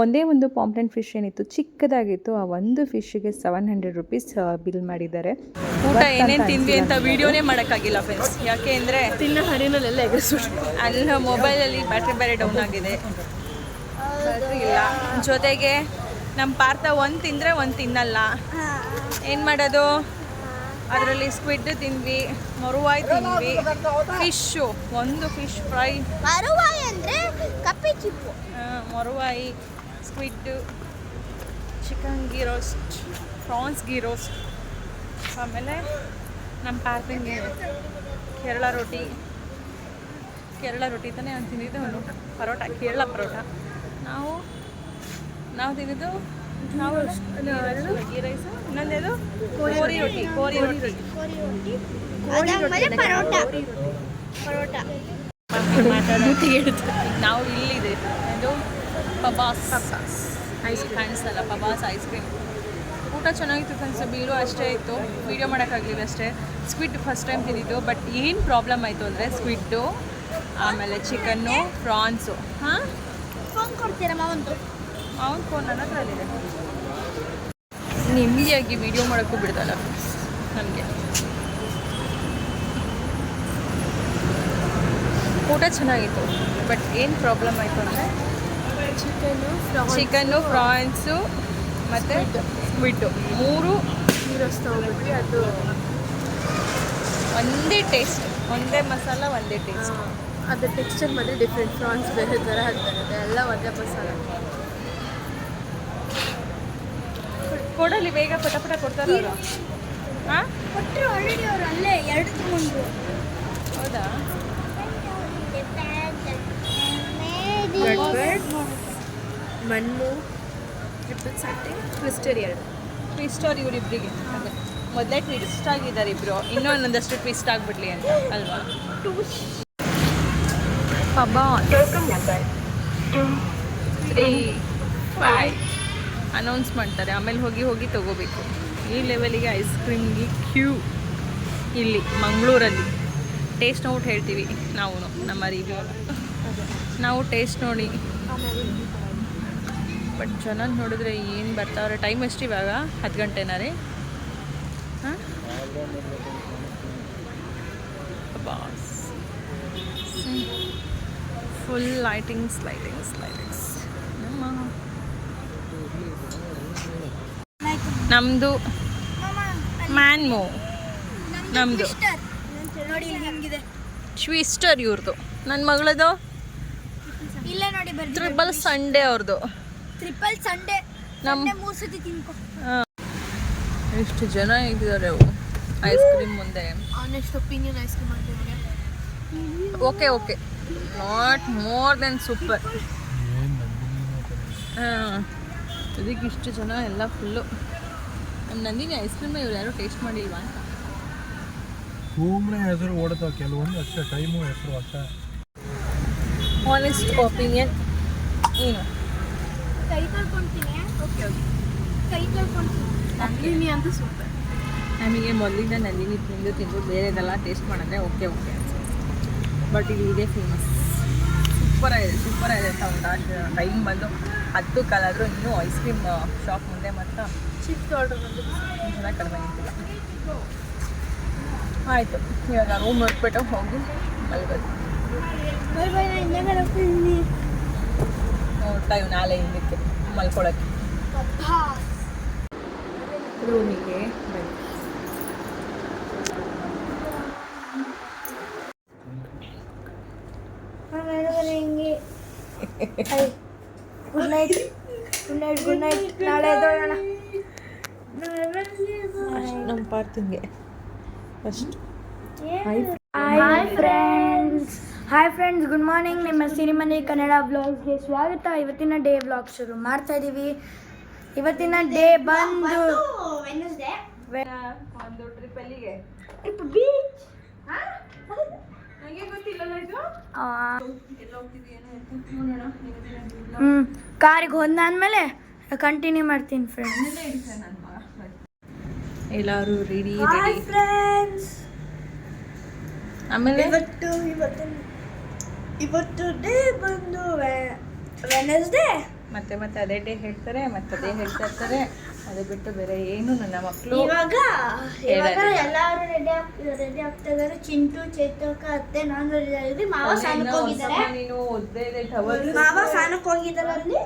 S1: ಒಂದೇ ಒಂದು ಪಾಂಪ್ಲೆಂಟ್ ಫಿಶ್ ಏನಿತ್ತು ಚಿಕ್ಕದಾಗಿತ್ತು. ಆ ಒಂದು ಫಿಶ್ಗೆ ಸೆವೆನ್ ಹಂಡ್ರೆಡ್ ರುಪೀಸ್ ಬಿಲ್ ಮಾಡಿದ್ದಾರೆ.
S4: ಊಟ ಏನೇನು ತಿಂದ್ವಿ ಅಂತ ವಿಡಿಯೋನೇ ಮಾಡೋಕ್ಕಾಗಿಲ್ಲ ಫ್ರೆಂಡ್ಸ್ ಯಾಕೆ ಅಂದರೆ
S3: ತಿನ್ನ ಹರಿನಲ್ಲೆಲ್ಲ
S4: ಅಲ್ಲ ಮೊಬೈಲಲ್ಲಿ ಬ್ಯಾಟ್ರಿ ಬೇರೆ ಡೌನ್ ಆಗಿದೆ. ಇಲ್ಲ. ಜೊತೆಗೆ ನಮ್ಮ ಪಾರ್ಥ ಒಂದು ತಿಂದರೆ ಒಂದು ತಿನ್ನಲ್ಲ. ಏನು ಮಾಡೋದು? ಅದರಲ್ಲಿ ಸ್ಕ್ವಿಡ್ ತಿಂದ್ವಿ ಮರುವಾಯ್ ತಿಂದ್ವಿ. ಫಿಶ್ಶು ಒಂದು ಫಿಶ್ ಫ್ರೈ
S2: ಮರುವಾಯಿ ಅಂದರೆ ಕಪ್ಪೆ ಚಿಪ್ಪು.
S4: ಮೊರುವಾಯಿ. Squid chicken ghee roast prawns ghee roast ಆಮೇಲೆ ನಮ್ಮ ಪಾರ್ಥಂಗೆ ಕೇರಳ ರೊಟ್ಟಿ. ಕೇರಳ ರೊಟ್ಟಿ ತಾನೇ ನಾನು ತಿಂದಿದ್ದು ಅವನು. ಪರೋಟ ಕೇರಳ ಪರೋಟ. ನಾವು ನಾವು ತಿಂದಿದ್ದು ನಾವು ಗೀ ರೈಸು ಇನ್ನೊಂದೇದು ಕೋರಿ ರೊಟ್ಟಿ. ಕೋರಿ ರೊಟ್ಟಿ.
S2: ಅದಾದ್ಮೇಲೆ ಪರೋಟ. ಮಾತಾಡೋದು
S4: ನಾವು ಇಲ್ಲಿದೆ. ಇದು ಪಬಾಸ್. ಐಸ್ ಕಾಣಿಸ್ತಲ್ಲ ಪಬಾಸ್ ಐಸ್ ಕ್ರೀಮ್ ಊಟ ಚೆನ್ನಾಗಿತ್ತು ಫ್ರೆಂಡ್ಸ್ ಬಿಲ್ಲು ಅಷ್ಟೇ ಇತ್ತು. ವೀಡಿಯೋ ಮಾಡೋಕ್ಕಾಗಲಿಲ್ಲ ಅಷ್ಟೇ. ಸ್ಕ್ವಿಡ್ ಫಸ್ಟ್ ಟೈಮ್ ತಿಂದಿದ್ದು ಬಟ್ ಏನು ಪ್ರಾಬ್ಲಮ್ ಆಯಿತು ಅಂದರೆ ಸ್ಕ್ವಿಡ್ಡು ಆಮೇಲೆ ಚಿಕನ್ನು ಪ್ರಾನ್ಸು ಹಾಂ?
S2: ಫೋನ್ ಕೊಡ್ತೀರಾ
S4: ಅವ್ನ ಫೋನ್ ನನ್ನ ಹತ್ರ ನೆಮ್ಮದಿಯಾಗಿ ವೀಡಿಯೋ ಮಾಡೋಕ್ಕೂ ಬಿಡ್ತಲ್ಲ ನಮಗೆ. ಊಟ ಚೆನ್ನಾಗಿತ್ತು ಬಟ್ ಏನು ಪ್ರಾಬ್ಲಮ್ ಆಯಿತು ಅಂದರೆ ಚಿಕನ್ನು ಫ್ರಾನ್ಸು ಮತ್ತು ಸ್ಕ್ವಿಡ್ಡು ಮೂರು
S3: ಅದು
S4: ಒಂದೇ ಟೇಸ್ಟ್ ಒಂದೇ ಮಸಾಲ ಒಂದೇ ಟೇಸ್ಟ್
S3: ಅದ್ರ ಟೆಕ್ಸ್ಚರ್ ಮಾತ್ರ ಡಿಫ್ರೆಂಟ್ ಪ್ರಾನ್ಸ್ ಬೇರೆ ಥರ ಹಾಕ್ತಾರೆ ಎಲ್ಲ ಒಂದೇ ಮಸಾಲ.
S4: ಕೊಡಲಿ ಬೇಗ ಪಟ ಪಟ ಕೊಡ್ತಾರೆ ಅವರು ಹಾಂ?
S2: ಕೊಟ್ಟರು ಆಲ್ರೆಡಿ ಅವರು ಅಲ್ಲೇ ಎರಡು ತಗೊಂಡು
S4: ಹೌದಾ?
S3: ಮಣ್ಣು ಟ್ರಿಪಲ್ ಟ್ವಿಸ್ಟರ್ ಎರಡು.
S4: ಟ್ವಿಸ್ಟರ್ ಇವರಿಬ್ಬರಿಗೆ ಮೊದಲೇ ಟ್ವಿಸ್ಟ್ ಆಗಿದ್ದಾರೆ ಇಬ್ಬರು ಇನ್ನೂ ಒಂದೊಂದಷ್ಟು ಟ್ವಿಸ್ಟ್ ಆಗಿಬಿಡ್ಲಿ ಅಂತ. ಅಲ್ವಾ? ತ್ರೀ ಫೈವ್ ಅನೌನ್ಸ್ ಮಾಡ್ತಾರೆ. ಆಮೇಲೆ ಹೋಗಿ ಹೋಗಿ ತಗೋಬೇಕು. ಈ ಲೆವೆಲಿಗೆ ಐಸ್ ಕ್ರೀಮ್ಗೆ ಕ್ಯೂ ಇಲ್ಲಿ ಮಂಗಳೂರಲ್ಲಿ. ಟೇಸ್ಟ್ ನೋಟ್ ಹೇಳ್ತೀವಿ ನಾವು ನಮ್ಮ ರಿವ್ಯೂ ನಾವು ಟೇಸ್ಟ್ ನೋಡಿ. ಬಟ್ ಜನ ನೋಡಿದ್ರೆ ಏನು ಬರ್ತಾವ್ರೆ ಟೈಮ್ ಎಷ್ಟು ಇವಾಗ? ಹತ್ತು ಗಂಟೆನ ರೀ ಹಾಂ boss full lightings lightings lightings ನಮ್ಮ ನಮ್ಮದು ಮ್ಯಾನ್ ಮೂ
S2: ನಮ್ಮದು
S4: ಟ್ವಿಸ್ಟರ್ ಇವ್ರದ್ದು ನನ್ನ ಮಗಳದು?
S2: ಇಲ್ಲ ನೋಡಿ
S4: ತ್ರಿಬಲ್ ಸಂಡೇ ಅವ್ರದ್ದು
S2: ಟ್ರಿಪಲ್ ಸಂಡೇ ನಮ್ಮ ಮೂರು ಸತಿ ತಿನ್ಕೊ.
S4: ಎಷ್ಟು ಜನ ಇದ್ದಾರೆ ಅವು. ಐಸ್ ಕ್ರೀಮ್ ಮುಂದೆ.
S3: ಆನೆಸ್ಟ್ ಒಪಿನಿಯನ್ ಐಸ್ ಕ್ರೀಮ್ ಅಂತ
S4: okay okay not more than super ಹಾಂ. ಇದಕ್ಕೆ ಇಷ್ಟು ಜನ ಎಲ್ಲ ಫುಲ್ಲು ನಮ್ಮ ನಂದಿನಿ ಐಸ್ ಕ್ರೀಮ್ ಇವ್ರು ಯಾರು ಟೇಸ್ಟ್ ಮಾಡಿಲ್ವಾ ಅಂತ.
S5: ಸುಮ್ಮನೆ ಹೆಸರು ಓಡ್ತಾವ ಕೆಲವೊಂದು ಅಷ್ಟೇ ಟೈಮು ಹೆಸರು ಅಷ್ಟೇ.
S4: ಆನೆಸ್ಟ್ ಒಪಿನಿಯನ್ ಏನು
S2: ಕೈ
S3: ಓಕೆ ಓಕೆ
S2: ಕೈ
S3: ನಂದಿನಿ ಅಂತ ಸೂಪರ್.
S4: ನಮಗೆ ಮೊದಲಿಂದ ನಂದಿನಿ ತಿಂದು ತಿಂದು ಬೇರೆದೆಲ್ಲ ಟೇಸ್ಟ್ ಮಾಡಿದ್ರೆ ಓಕೆ ಓಕೆ ಬಟ್ ಇದು ಇದೇ ಫೇಮಸ್ ಸೂಪರಾಗಿದೆ ಸೂಪರಾಗಿದೆ ಅಂತ ಒಂದು ಟೈಮ್ ಬಂದು ಹತ್ತು ಕಾಲಾದರೂ ಇನ್ನೂ ಐಸ್ ಕ್ರೀಮ್ ಶಾಪ್ ಮುಂದೆ ಮತ್ತು
S3: ಚಿಪ್ಸ್ ಆರ್ಡರ್ ಬಂದು
S4: ಜನ ಕಡಿಮೆ ಇರ್ತಿಲ್ಲ ಆಯಿತು ಇವಾಗ ರೂಮ್ ಹೊರಟ್ಬಿಟ್ಟು ಹೋಗಿ
S2: ಹಿಂದೆ ಹೋಗ್ತಿದ್ದೀನಿ
S4: ಟೈಮ್ ನಾಳೆ ಹಿಂದಕ್ಕೆ ಮಲ್ಕೊಳಕ್ಕೆ. ರೂಮಿಗೆ ಬನ್ನಿ.
S2: Good night good night good night ನಾಳೆ ಎದ್ದೋಳೋಣ
S4: ನಮ್ಮ ಪಾರ್ತಿಂಗೆ first
S2: hi friends hi friends good morning ನಿಮ್ಮ ಸಿರಿಮನೆ ಕನ್ನಡ ಬ್ಲಾಗ್ಸ್ಗೆ ಸ್ವಾಗತ. ಇವತ್ತಿನ ಡೇ ಬ್ಲಾಗ್ ಶುರು ಮಾಡ್ತಾ ಇದ್ದೀವಿ ಇವತ್ತಿನ ಡೇ ಬಂದು
S4: ಒಂದು ಟ್ರಿಪ್ ಅಲ್ಲಿಗೆ.
S2: ಬೀಚ್
S4: ನನಗೆ ಗೊತ್ತಿಲ್ಲಲ್ಲ ಇದು? ಎಲ್ಲ ಹೋಗ್ತಿದ್ದೀವಿ ಏನೋ ಅಂತ ನೋಡೋಣ.
S2: ಹ್ಞೂ ಕಾರಿಗೆ ಹೊಂದಾದ್ಮೇಲೆ ಕಂಟಿನ್ಯೂ ಮಾಡ್ತೀನಿ ಫ್ರೆಂಡ್ಸ್
S4: ಎಲ್ಲರೂ ರೆಡಿ
S2: ಫ್ರೆಂಡ್ಸ್
S4: ಆಮೇಲೆ?
S2: ಇವತ್ತು ಇವತ್ತು ಇವತ್ತು ಡೇ ಬಂದು ವೆನಸ್ಡೇ
S4: ಮತ್ತೆ ಮತ್ತೆ ಅದೇ ಡೇ ಹೇಳ್ತಾರೆ ಮತ್ತೆ ಅದೇ ಹೇಳ್ತಾ ಇರ್ತಾರೆ. ಅದು ಬಿಟ್ಟು ಬೇರೆ ಏನು ನನ್ನ ಮಕ್ಕಳು
S2: ಇವಾಗ ಇವಾಗ. ಎಲ್ಲಾರು ರೆಡಿ ಆಗ್ತಿದ್ದಾರೆ ರೆಡಿ ಆಗ್ತಾ ಇದಾರೆ. ಚಿಂಟು ಚೇತಕ ಅತ್ತೆ ನಾನು ರೆಡಿ ಆಗಿದ್ವಿ ಮಾವ ಸ್ನಾನಕ್ಕೆ ಹೋಗಿದ್ದಾರೆ.
S4: ನೀನು ಒದ್ದೆ ಇದೆ ಟವಲ್
S2: ಮಾವ ಸ್ನಾನಕ್ಕೆ ಹೋಗಿದ್ದಾರೆ ಅಲ್ಲಿ?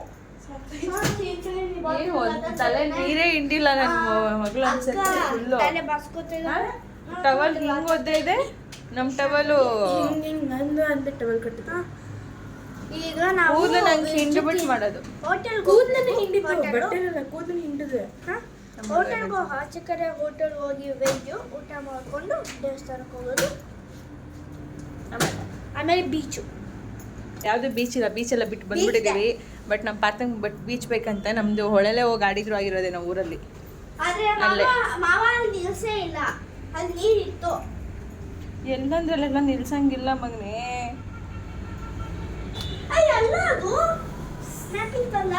S4: ತಲೆ ನೀರೇ ಹಿಂಡಿಲ್ಲ ನನ್ನ ಮಗಳು ಅನ್ಸುತ್ತೆ ಫುಲ್ಲು ಟವಲ್ ಹಿಂಗ್ ಒದ್ದೆ ಇದೆ? ನಮ್ಮ ಟವಲು.
S2: ನಂದು ಅಂತ ಟವಲ್ ಕಟ್ಟಿದ ಈಗ ನಾವು
S4: ಕೂದಲು ನಂಗೆ ಹಿಂಡು ಬಿಟ್ಟು ಮಾಡೋದು.
S2: ಹೋಟೆಲ್ ಕೂದಲನ್ನು ಹಿಂಡಿದ್ದು. ಕೂದಲು ಹಿಂಡಿದೆ ಹೋಟೆಲ್ಗೆ ಆಚೆ ಕಡೆ ಹೋಟೆಲ್ ಹೋಗಿ ವೆಜ್ ಊಟ ಮಾಡ್ಕೊಂಡು ದೇವಸ್ಥಾನಕ್ಕೆ ಹೋಗೋದು. ಆಮೇಲೆ ಬೀಚು.
S4: ಯಾವುದು ಬೀಚ್ ಇಲ್ಲ ಬೀಚ್ ಎಲ್ಲ ಬಿಟ್ಟು ಬಂದ್ಬಿಟ್ಟಿದ್ದೀವಿ. ಬಟ್ ನಮ್ಮ ಪಾತಂಗ್ ಬಟ್ ಬೀಚ್ ಬೇಕಂತ ನಮ್ದು ಹೊಳೆಲೆ ಹೋಗಿ ಆಡಿದ್ರು ಆಗಿರೋದೇ ನಮ್ಮ ಊರಲ್ಲಿ.
S2: ಆದ್ರೆ
S4: ಅಲ್ಲೇ.
S2: ಮಾವ ಮಾವ ಅಲ್ಲಿ ನಿಲ್ಸೇ ಇಲ್ಲ. ಅಲ್ಲಿ ನೀರಿತ್ತು.
S4: ಎಲ್ಲಂದ್ರಲ್ಲೆಲ್ಲ ನಿಲ್ಸಂಗಿಲ್ಲ ಮಗನೇ.
S2: ಅಯ್ಯಲ್ಲ ಅದು? ಸ್ನ್ಯಾಪಿಂಗ್ ಅಲ್ಲ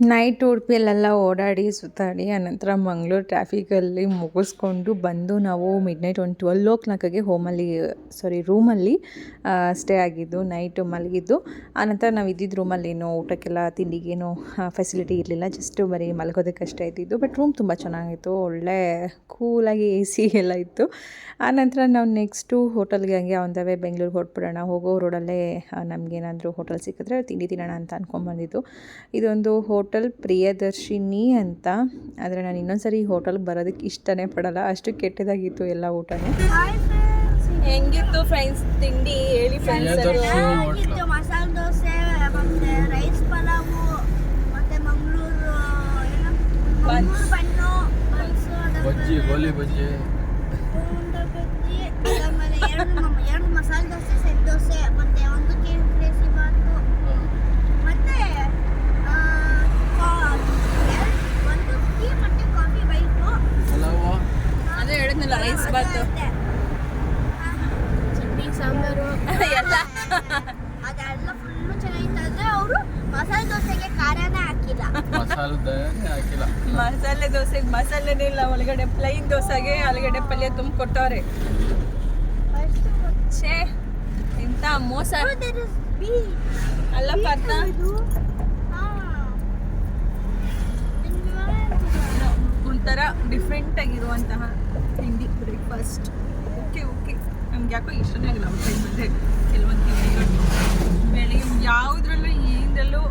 S1: ನೈಟ್ ಉಡುಪಿಯಲ್ಲೆಲ್ಲ ಓಡಾಡಿ ಸುತ್ತಾಡಿ ಆನಂತರ ಮಂಗಳೂರು ಟ್ರಾಫಿಕಲ್ಲಿ ಮುಗಿಸ್ಕೊಂಡು ಬಂದು ನಾವು ಮಿಡ್ ನೈಟ್ ಒಂದು ಟ್ವೆಲ್ ಓ ಕ್ಲಾಕಾಗೆ ಹೋಮಲ್ಲಿ ಸಾರಿ ರೂಮಲ್ಲಿ ಸ್ಟೇ ಆಗಿದ್ದು ನೈಟು ಮಲಗಿದ್ದು ಆನಂತರ ನಾವು ಇದ್ದಿದ್ದು ರೂಮಲ್ಲಿ ಏನೋ ಊಟಕ್ಕೆಲ್ಲ ತಿಂಡಿಗೇನೋ ಫೆಸಿಲಿಟಿ ಇರಲಿಲ್ಲ ಜಸ್ಟ್ ಬರೀ ಮಲಗೋದಕ್ಕಷ್ಟೇ ಇದ್ದಿದ್ದು ಬಟ್ ರೂಮ್ ತುಂಬ ಚೆನ್ನಾಗಿತ್ತು, ಒಳ್ಳೆ ಕೂಲಾಗಿ ಎ ಸಿ ಎಲ್ಲ ಇತ್ತು. ಆನಂತರ ನಾವು ನೆಕ್ಸ್ಟು ಹೋಟೆಲ್ಗೆ ಹಂಗೆ ಒಂದವೇ ಬೆಂಗಳೂರಿಗೆ ಹೊರಟ್ಬಿಡೋಣ, ಹೋಗೋ ರೋಡಲ್ಲೇ ನಮಗೇನಾದರೂ ಹೋಟೆಲ್ ಸಿಕ್ಕಿದ್ರೆ ತಿಂಡಿ ತಿನ್ನೋಣ ಅಂತ ಅಂದ್ಕೊಂಡ್ಬಂದಿದ್ದು ಇದೊಂದು ಹೋಟೆಲ್ ಪ್ರಿಯದರ್ಶಿನಿ ಅಂತ. ಆದರೆ ನಾನು ಇನ್ನೊಂದ್ಸರಿ ಈ ಹೋಟೆಲ್ಗೆ ಬರೋದಕ್ಕೆ ಇಷ್ಟನೇ ಪಡಲ್ಲ. ಅಷ್ಟು ಕೆಟ್ಟದಾಗಿತ್ತು ಎಲ್ಲ ಊಟನೇ.
S4: ಹೆಂಗಿತ್ತು ಫ್ರೆಂಡ್ಸ್ ತಿಂಡಿ? ಹೇಳಿ ಫ್ರೆಂಡ್ಸ್
S2: ಮಸಾಲೆ ದೋಸೆ ಮತ್ತೆ ರೈಸ್ ಪಲಾವು ಮತ್ತೆ ಮಂಗಳೂರು ಬಣ್ಣು
S5: ಬಜ್ಜಿ ಗೋಲಿ ಬಜ್ಜಿ.
S2: ಬಜ್ಜಿ ಎರಡು ಎರಡು ಮಸಾಲೆ ದೋಸೆ ಸೆಟ್ ದೋಸೆ ಮತ್ತೆ ಒಂದು ಕೇಸರಿ ಬಾತು ಮತ್ತೆ ಆ, ಕಾ- ಎರಡು- ಒಂದು ಟೀ ಮತ್ತೆ ಕಾಫಿ ಬೈಕು
S5: ಪಲಾವ
S4: ಅದೇ ಹೇಳಿದ್ನಲ್ಲ ರೈಸ್ ಬಾತ್.
S3: ಚಟ್ನಿ ಸಾಂಬಾರು.
S4: ಎಲ್ಲ.
S2: ಅದೆಲ್ಲ ಫುಲ್ಲು ಚೆನ್ನಾಗಿತ್ತು. ಆದ್ರೆ ಅವರು ಮಸಾಲೆ ದೋಸೆಗೆ ಖಾರನ ಹಾಕಿಲ್ಲ.
S5: ಮಸಾಲದ ಹಾಕಿಲ್ಲ.
S4: ಮಸಾಲೆ ದೋಸೆಗೆ ಮಸಾಲೆನೇ ಇಲ್ಲ. ಒಳಗಡೆ ಪ್ಲೈನ್ ದೋಸೆಗೆ ಒಳಗಡೆ ಪಲ್ಯ ತುಂಬ ಕೊಟ್ಟವ್ರೆ. ಛೇ ಇಂಥ ಮೋಸ.
S2: ಅಲ್ಲಪ್ಪ is beach.
S4: ಅಲ್ಲ ಪಾರ್ಥ.
S2: ಇದು ಹಾ.
S4: ಒಂಥರ ಡಿಫ್ರೆಂಟ್ ಆಗಿರುವಂತಹ ತಿಂಡಿ ಬ್ರೇಕ್ಫಾಸ್ಟ್ ಓಕೆ ಓಕೆ ನಮ್ಗೆ ಯಾಕೋ ಇಷ್ಟನೇ ಆಗಿಲ್ಲ ಔಟ್ಸೈಡ್ ಬಂದರೆ ಕೆಲವೊಂದು ತಿಂಡಿಗಳು. ಬೆಳಿಗ್ಗೆ ಯಾವುದ್ರಲ್ಲೂ ಏನರಲ್ಲೂ